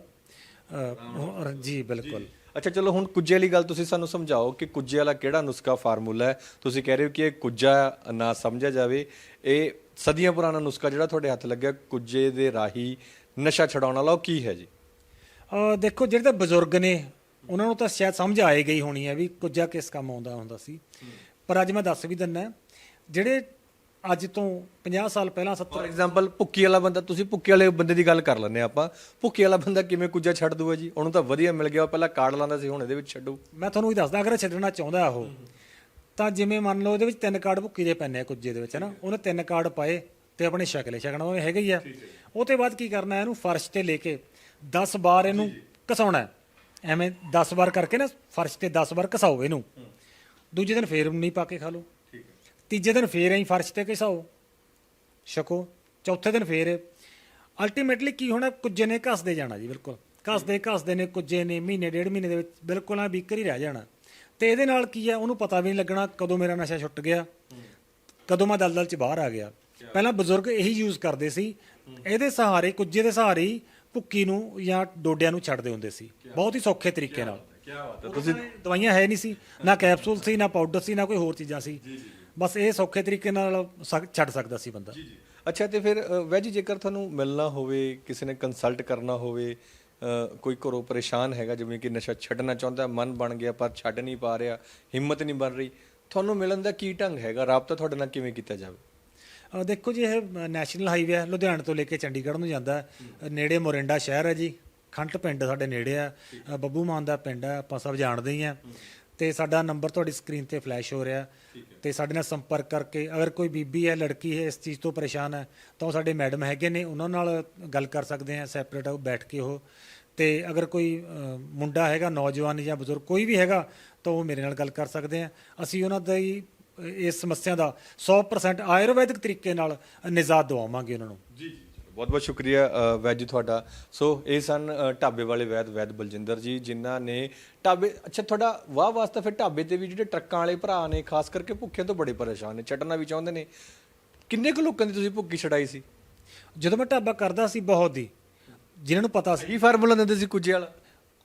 ਜੀ ਬਿਲਕੁਲ। ਅੱਛਾ ਚਲੋ ਹੁਣ ਕੁੱਜੇ ਵਾਲੀ ਗੱਲ ਤੁਸੀਂ ਸਾਨੂੰ ਸਮਝਾਓ ਕਿ ਕੁੱਜੇ ਵਾਲਾ ਕਿਹੜਾ ਨੁਸਖਾ ਫਾਰਮੂਲਾ ਹੈ? ਤੁਸੀਂ ਕਹਿ ਰਹੇ ਹੋ ਕਿ ਇਹ ਕੁੱਜਾ ਨਾ ਸਮਝਿਆ ਜਾਵੇ। ਇਹ ਸਦੀਆਂ ਪੁਰਾਣਾ ਨੁਸਖਾ ਜਿਹੜਾ ਤੁਹਾਡੇ ਹੱਥ ਲੱਗਿਆ ਕੁੱਜੇ ਦੇ ਰਾਹੀ ਨਸ਼ਾ ਛਡਾਉਣ ਵਾਲਾ ਉਹ ਕੀ ਹੈ ਜੀ? ਅਹ, ਦੇਖੋ ਜਿਹੜੇ ਤਾਂ ਬਜ਼ੁਰਗ ਨੇ ਉਹਨਾਂ ਨੂੰ ਤਾਂ ਸ਼ਾਇਦ ਸਮਝ ਆਏ ਗਈ ਹੋਣੀ ਹੈ ਵੀ ਕੁਝਾ ਕਿਸ ਕੰਮ ਆਉਂਦਾ ਹੁੰਦਾ ਸੀ। ਪਰ ਅੱਜ ਮੈਂ ਦੱਸ ਵੀ ਦਿੰਨਾ ਜਿਹੜੇ ਅੱਜ ਤੋਂ 50 ਸਾਲ ਪਹਿਲਾਂ 70 ਫੋਰ ਐਗਜ਼ਾਮਪਲ ਭੁੱਕੀ ਵਾਲਾ ਬੰਦਾ ਤੁਸੀਂ ਭੁੱਕੀ ਵਾਲੇ ਬੰਦੇ ਦੀ ਗੱਲ ਕਰ ਲੈਂਦੇ ਹਾਂ ਆਪਾਂ। ਭੁੱਕੀ ਵਾਲਾ ਬੰਦਾ ਕਿਵੇਂ ਕੁੱਜਾ ਛੱਡ ਦੂਗਾ ਜੀ? ਉਹਨੂੰ ਤਾਂ ਵਧੀਆ ਮਿਲ ਗਿਆ ਉਹ ਪਹਿਲਾਂ ਕਾਰਡ ਲਾਉਂਦਾ ਸੀ ਹੁਣ ਇਹਦੇ ਵਿੱਚ ਛੱਡੂ। ਮੈਂ ਤੁਹਾਨੂੰ ਇਹ ਦੱਸਦਾ ਅਗਰ ਇਹ ਛੱਡਣਾ ਚਾਹੁੰਦਾ ਉਹ ਤਾਂ ਜਿਵੇਂ ਮੰਨ ਲਓ ਇਹਦੇ ਵਿੱਚ ਤਿੰਨ ਕਾਰਡ ਭੁੱਕੀ ਦੇ ਪੈਣੇ ਆ ਕੁੱਜੇ ਦੇ ਵਿੱਚ ਹਨਾ? ਉਹਨੇ ਤਿੰਨ ਕਾਰਡ ਪਾਏ ਤੇ ਆਪਣੇ ਸ਼ਕਲੇ ਛਕਣਾ ਉਹ ਹੈਗਾ ਹੀ ਆ। ਉਹ ਤੋਂ ਬਾਅਦ ਕੀ ਕਰਨਾ ਇਹਨੂੰ ਫਰਸ਼ ਤੇ ਲੈ ਕੇ 10 ਵਾਰ ਇਹਨੂੰ ਘਸਾਉਣਾ। ਐਵੇਂ 10 ਵਾਰ ਕਰਕੇ ਨਾ ਫਰਸ਼ ਤੇ 10 ਵਾਰ ਘਸਾਓ ਇਹਨੂੰ। ਦੂਜੇ ਦਿਨ ਫੇਰ ਨਹੀਂ ਪਾ ਕੇ ਖਾ ਲਓ। ਤੀਜੇ ਦਿਨ ਫੇਰ ਐਂ ਫਰਸ਼ ਤੇ ਘਸਾਓ। ਛਕੋ। ਚੌਥੇ ਦਿਨ ਫੇਰ ਅਲਟੀਮੇਟਲੀ ਕੀ ਹੋਣਾ? ਕੁੱਜੇ ਨੇ ਘਸਦੇ ਜਾਣਾ ਜੀ ਬਿਲਕੁਲ। ਘਸਦੇ ਘਸਦੇ ਨੇ ਕੁੱਜੇ ਨੇ ਮਹੀਨੇ ਡੇਢ ਮਹੀਨੇ ਦੇ ਵਿੱਚ ਬਿਲਕੁਲ ਆ ਬੀਕਰ ਹੀ ਰਹਿ ਜਾਣਾ। ਤੇ ਇਹਦੇ ਨਾਲ ਕੀ ਆ? ਉਹਨੂੰ ਪਤਾ ਵੀ ਨਹੀਂ ਲੱਗਣਾ ਕਦੋਂ ਮੇਰਾ ਨਸ਼ਾ ਛੁੱਟ ਗਿਆ ਕਦੋਂ ਮੈਂ ਦਲਦਲ ਚ ਬਾਹਰ ਆ ਗਿਆ। ਪਹਿਲਾਂ ਬਜ਼ੁਰਗ ਇਹੀ ਯੂਜ਼ ਕਰਦੇ ਸੀ। ਇਹਦੇ ਸਹਾਰੇ ਕੁੱਜੇ ਦੇ ਸਹਾਰੇ ਹੀ ਭੁੱਕੀ ਨੂੰ ਜਾਂ ਡੋਡਿਆਂ ਨੂੰ ਛੱਡਦੇ ਹੁੰਦੇ ਸੀ। ਬਹੁਤ ਹੀ ਸੌਖੇ ਤਰੀਕੇ ਨਾਲ। ਕੀ ਬਾਤ ਹੈ। ਤੁਸੀਂ ਦਵਾਈਆਂ ਹੈ ਨਹੀਂ ਸੀ ਨਾ ਕੈਪਸੂਲ ਸੀ ਨਾ ਪਾਊਡਰ ਸੀ ਨਾ ਕੋਈ ਹੋਰ ਚੀਜ਼ਾਂ ਸੀ। ਬਸ ਇਹ ਸੌਖੇ ਤਰੀਕੇ ਨਾਲ ਸਕ- ਛੱਡ ਸਕਦਾ ਸੀ ਬੰਦਾ। ਅੱਛਾ ਤੇ ਫਿਰ ਅ, ਵੈਜੀ ਜੇਕਰ ਤੁਹਾਨੂੰ ਮਿਲਣਾ ਹੋਵੇ ਕਿਸੇ ਨੇ ਕੰਸਲਟ ਕਰਨਾ ਹੋਵੇ ਅ, ਕੋਈ ਘਰੋਂ ਪਰੇਸ਼ਾਨ ਹੈਗਾ ਜਿਵੇਂ ਕਿ ਨਸ਼ਾ ਛੱਡਣਾ ਚਾਹੁੰਦਾ ਮਨ ਬਣ ਗਿਆ ਪਰ ਛੱਡ ਨਹੀਂ ਪਾ ਰਿਹਾ ਹਿੰਮਤ ਨਹੀਂ ਬਣ ਰਹੀ ਤੁਹਾਨੂੰ ਮਿਲਣ ਦਾ ਕੀ ਢੰਗ ਹੈਗਾ? ਰਾਬਤਾ ਤੁਹਾਡੇ ਨਾਲ ਕਿਵੇਂ ਕੀਤਾ ਜਾਵੇ? ਅਹ ਦੇਖੋ ਜੀ ਇਹ ਨੈਸ਼ਨਲ ਹਾਈਵੇ ਹੈ ਲੁਧਿਆਣਾ ਤੋਂ ਲੈ ਕੇ ਚੰਡੀਗੜ੍ਹ ਨੂੰ ਜਾਂਦਾ। ਹੈ। ਨੇੜੇ ਮੋਰਿੰਡਾ ਸ਼ਹਿਰ ਹੈ ਜੀ। ਖੰਟ ਪਿੰਡ ਸਾਡੇ ਨੇੜੇ ਆ। ਬੱਬੂ ਮਾਨ ਦਾ ਪਿੰਡ ਹੈ ਆਪਾਂ ਸਭ ਜਾਣਦੇ ਹੀ ਆ। ਤੇ ਸਾਡਾ ਨੰਬਰ ਤੁਹਾਡੀ ਸਕਰੀਨ ਤੇ ਫਲੈਸ਼ ਹੋ ਰਿਹਾ। ਤੇ ਸਾਡੇ ਨਾਲ ਸੰਪਰਕ ਕਰਕੇ ਅਗਰ ਕੋਈ ਬੀਬੀ ਹੈ ਲੜਕੀ ਹੈ ਇਸ ਚੀਜ਼ ਤੋਂ ਪਰੇਸ਼ਾਨ ਹੈ ਤਾਂ ਉਹ ਸਾਡੇ ਮੈਡਮ ਹੈਗੇ ਨੇ ਉਹਨਾਂ ਨਾਲ ਗੱਲ ਕਰ ਸਕਦੇ ਆ ਸੈਪਰੇਟ ਬੈਠ ਕੇ ਉਹ। ਤੇ ਅਗਰ ਕੋਈ ਮੁੰਡਾ ਹੈਗਾ ਨੌਜਵਾਨ ਜਾਂ ਬਜ਼ੁਰਗ ਕੋਈ ਵੀ ਹੈਗਾ ਤਾਂ ਉਹ ਮੇਰੇ ਨਾਲ ਗੱਲ ਕਰ ਸਕਦੇ ਆ ਅਸੀਂ ਉਹਨਾਂ ਦਾ ਹੀ ਇਸ ਸਮੱਸਿਆ ਦਾ 100% ਆਯੁਰਵੈਦਿਕ ਤਰੀਕੇ ਨਾਲ ਨਿਜਾਤ ਦਵਾਵਾਂਗੇ ਉਹਨਾਂ ਨੂੰ। ਜੀ ਜੀ। ਬਹੁਤ ਬਹੁਤ ਸ਼ੁਕਰੀਆ ਵੈਦ ਜੀ ਤੁਹਾਡਾ। ਸੋ ਇਹ ਸਨ ਢਾਬੇ ਵਾਲੇ ਵੈਦ ਵੈਦ ਬਲਜਿੰਦਰ ਜੀ ਜਿਨ੍ਹਾਂ ਨੇ ਢਾਬੇ ਅੱਛਾ ਤੁਹਾਡਾ ਵਾਹ ਵਾਸਤਾ ਫਿਰ ਢਾਬੇ ਤੇ ਵੀ ਜਿਹੜੇ ਟਰੱਕਾਂ ਵਾਲੇ ਭਰਾ ਨੇ ਖਾਸ ਕਰਕੇ ਭੁੱਖਿਆਂ ਤੋਂ ਬੜੇ ਪਰੇਸ਼ਾਨ ਨੇ ਛੱਡਣਾ ਵੀ ਚਾਹੁੰਦੇ ਨੇ। ਕਿੰਨੇ ਕੁ ਲੋਕਾਂ ਦੀ ਤੁਸੀਂ ਭੁੱਖੀ ਛਡਾਈ ਸੀ? ਜਦੋਂ ਮੈਂ ਢਾਬਾ ਕਰਦਾ ਸੀ ਬਹੁਤ ਦੀ ਜਿਨ੍ਹਾਂ ਨੂੰ ਪਤਾ ਸੀ। ਕੀ ਫਾਰਮੂਲਾ ਦਿੰਦੇ ਸੀ ਕੁਝੇ ਵਾਲਾ?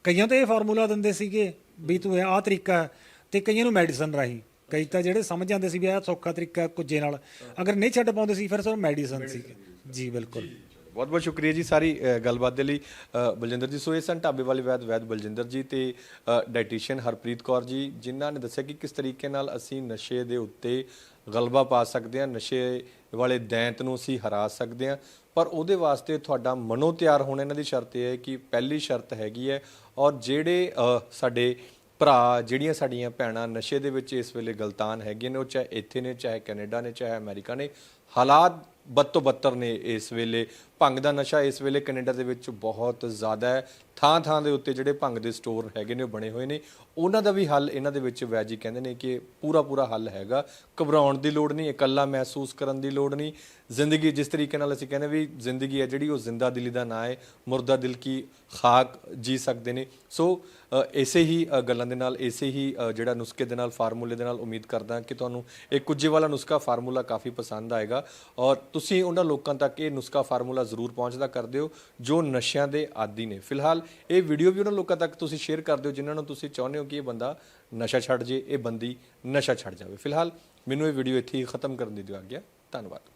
ਕਈਆਂ ਤਾਂ ਇਹ ਫਾਰਮੂਲਾ ਦਿੰਦੇ ਸੀਗੇ ਵੀ ਤੂੰ ਇਹ ਆਹ ਤਰੀਕਾ ਤੇ ਕਈਆਂ ਨੂੰ ਮੈਡੀਸਨ ਰਾਹੀਂ। ਕਈ ਤਾਂ ਜਿਹੜੇ ਸਮਝ ਜਾਂਦੇ ਸੀ ਵੀ ਇਹ ਸੌਖਾ ਤਰੀਕਾ ਕੁੱਜੇ ਨਾਲ। ਅਗਰ ਨਹੀਂ ਛੱਡ ਪਾਉਂਦੇ ਸੀ ਫਿਰ ਸਾਨੂੰ ਮੈਡੀਸਨ ਸੀ। ਜੀ ਬਿਲਕੁਲ। ਬਹੁਤ ਬਹੁਤ ਸ਼ੁਕਰੀਆ ਜੀ ਸਾਰੀ ਅ, ਗੱਲਬਾਤ ਦੇ ਲਈ। ਅ, ਬਲਜਿੰਦਰ ਜੀ ਸੋ ਇਹ ਸਨ ਢਾਬੇ ਵਾਲੇ ਵੈਦ ਵੈਦ ਬਲਜਿੰਦਰ ਜੀ ਤੇ ਡਾਈਟੀਸ਼ੀਅਨ ਹਰਪ੍ਰੀਤ ਕੌਰ ਜੀ ਜਿਨ੍ਹਾਂ ਨੇ ਦੱਸਿਆ ਕਿ ਕਿਸ ਤਰੀਕੇ ਨਾਲ ਅਸੀਂ ਨਸ਼ੇ ਦੇ ਉੱਤੇ ਗਲਬਾ ਪਾ ਸਕਦੇ ਹਾਂ ਨਸ਼ੇ ਵਾਲੇ ਦੈਂਤ ਨੂੰ ਅਸੀਂ ਹਰਾ ਸਕਦੇ ਹਾਂ। ਪਰ ਉਹਦੇ ਵਾਸਤੇ ਤੁਹਾਡਾ ਮਨੋ ਤਿਆਰ ਹੋਣਾ ਇਹਨਾਂ ਦੀ ਸ਼ਰਤ ਇਹ ਹੈ ਕਿ ਪਹਿਲੀ ਸ਼ਰਤ ਹੈਗੀ ਹੈ ਔਰ ਜਿਹੜੇ ਅ, ਸਾਡੇ ਭਰਾ ਜਿਹੜੀਆਂ ਸਾਡੀਆਂ ਭੈਣਾਂ ਨਸ਼ੇ ਦੇ ਵਿੱਚ ਇਸ ਵੇਲੇ ਗਲਤਾਨ ਹੈਗੀਆਂ ਨੇ ਉਹ ਚਾਹੇ ਇੱਥੇ ਨੇ ਚਾਹੇ ਕੈਨੇਡਾ ਨੇ ਚਾਹੇ ਅਮਰੀਕਾ ਨੇ ਹਾਲਾਤ ਬਦ ਤੋਂ ਬੱਤਰ ਨੇ ਇਸ ਵੇਲੇ। ਭੰਗ ਦਾ ਨਸ਼ਾ ਇਸ ਵੇਲੇ ਕੈਨੇਡਾ ਦੇ ਵਿੱਚ ਬਹੁਤ ਜ਼ਿਆਦਾ ਹੈ। ਥਾਂ ਥਾਂ ਦੇ ਉੱਤੇ ਜਿਹੜੇ ਭੰਗ ਦੇ ਸਟੋਰ ਹੈਗੇ ਨੇ ਉਹ ਬਣੇ ਹੋਏ ਨੇ। ਉਹਨਾਂ ਦਾ ਵੀ ਹੱਲ ਇਹਨਾਂ ਦੇ ਵਿੱਚ ਵੈਜੀ ਕਹਿੰਦੇ ਨੇ ਕਿ ਪੂਰਾ ਪੂਰਾ ਹੱਲ ਹੈਗਾ। ਘਬਰਾਉਣ ਦੀ ਲੋੜ ਨਹੀਂ ਇਕੱਲਾ ਮਹਿਸੂਸ ਕਰਨ ਦੀ ਲੋੜ ਨਹੀਂ। ਜ਼ਿੰਦਗੀ ਜਿਸ ਤਰੀਕੇ ਨਾਲ ਅਸੀਂ ਕਹਿੰਦੇ ਵੀ ਜ਼ਿੰਦਗੀ ਹੈ ਜਿਹੜੀ ਉਹ ਜ਼ਿੰਦਾ ਦਿਲੀ ਦਾ ਨਾਂ ਹੈ ਮੁਰਦਾ ਦਿਲ ਕੀ ਖਾਕ ਜੀ ਸਕਦੇ ਨੇ। ਸੋ ਅ, ਇਸੇ ਹੀ ਗੱਲਾਂ ਦੇ ਨਾਲ ਇਸੇ ਹੀ ਜਿਹੜਾ ਨੁਸਖੇ ਦੇ ਨਾਲ ਫਾਰਮੂਲੇ ਦੇ ਨਾਲ ਉਮੀਦ ਕਰਦਾ ਕਿ ਤੁਹਾਨੂੰ ਇਹ ਕੁਝੇ ਵਾਲਾ ਨੁਸਖਾ ਫਾਰਮੂਲਾ ਕਾਫੀ ਪਸੰਦ ਆਏਗਾ। ਔਰ ਤੁਸੀਂ ਉਹਨਾਂ ਲੋਕਾਂ ਤੱਕ ਇਹ ਨੁਸਖਾ ਫਾਰਮੂਲਾ ਜ਼ਰੂਰ ਪਹੁੰਚਦਾ ਕਰ ਦਿਓ, ਜੋ ਨਸ਼ਿਆਂ ਦੇ ਆਦੀ ਨੇ। ਫਿਲਹਾਲ ਇਹ ਵੀਡੀਓ ਵੀ ਉਹਨਾਂ ਲੋਕਾਂ ਤੱਕ ਤੁਸੀਂ ਸ਼ੇਅਰ ਕਰ ਦਿਓ, ਜਿਨ੍ਹਾਂ ਨੂੰ ਤੁਸੀਂ ਚਾਹੁੰਦੇ ਹੋ ਕਿ ਇਹ ਬੰਦਾ ਨਸ਼ਾ ਛੱਡ ਜੇ, ਇਹ ਬੰਦੀ ਨਸ਼ਾ ਛੱਡ ਜਾਵੇ। ਫਿਲਹਾਲ ਮੈਨੂੰ ਇਹ ਵੀਡੀਓ ਇੱਥੇ ਹੀ ਖਤਮ ਕਰਨ ਦੀ ਦਿਓ ਆਗਿਆ। ਧੰਨਵਾਦ।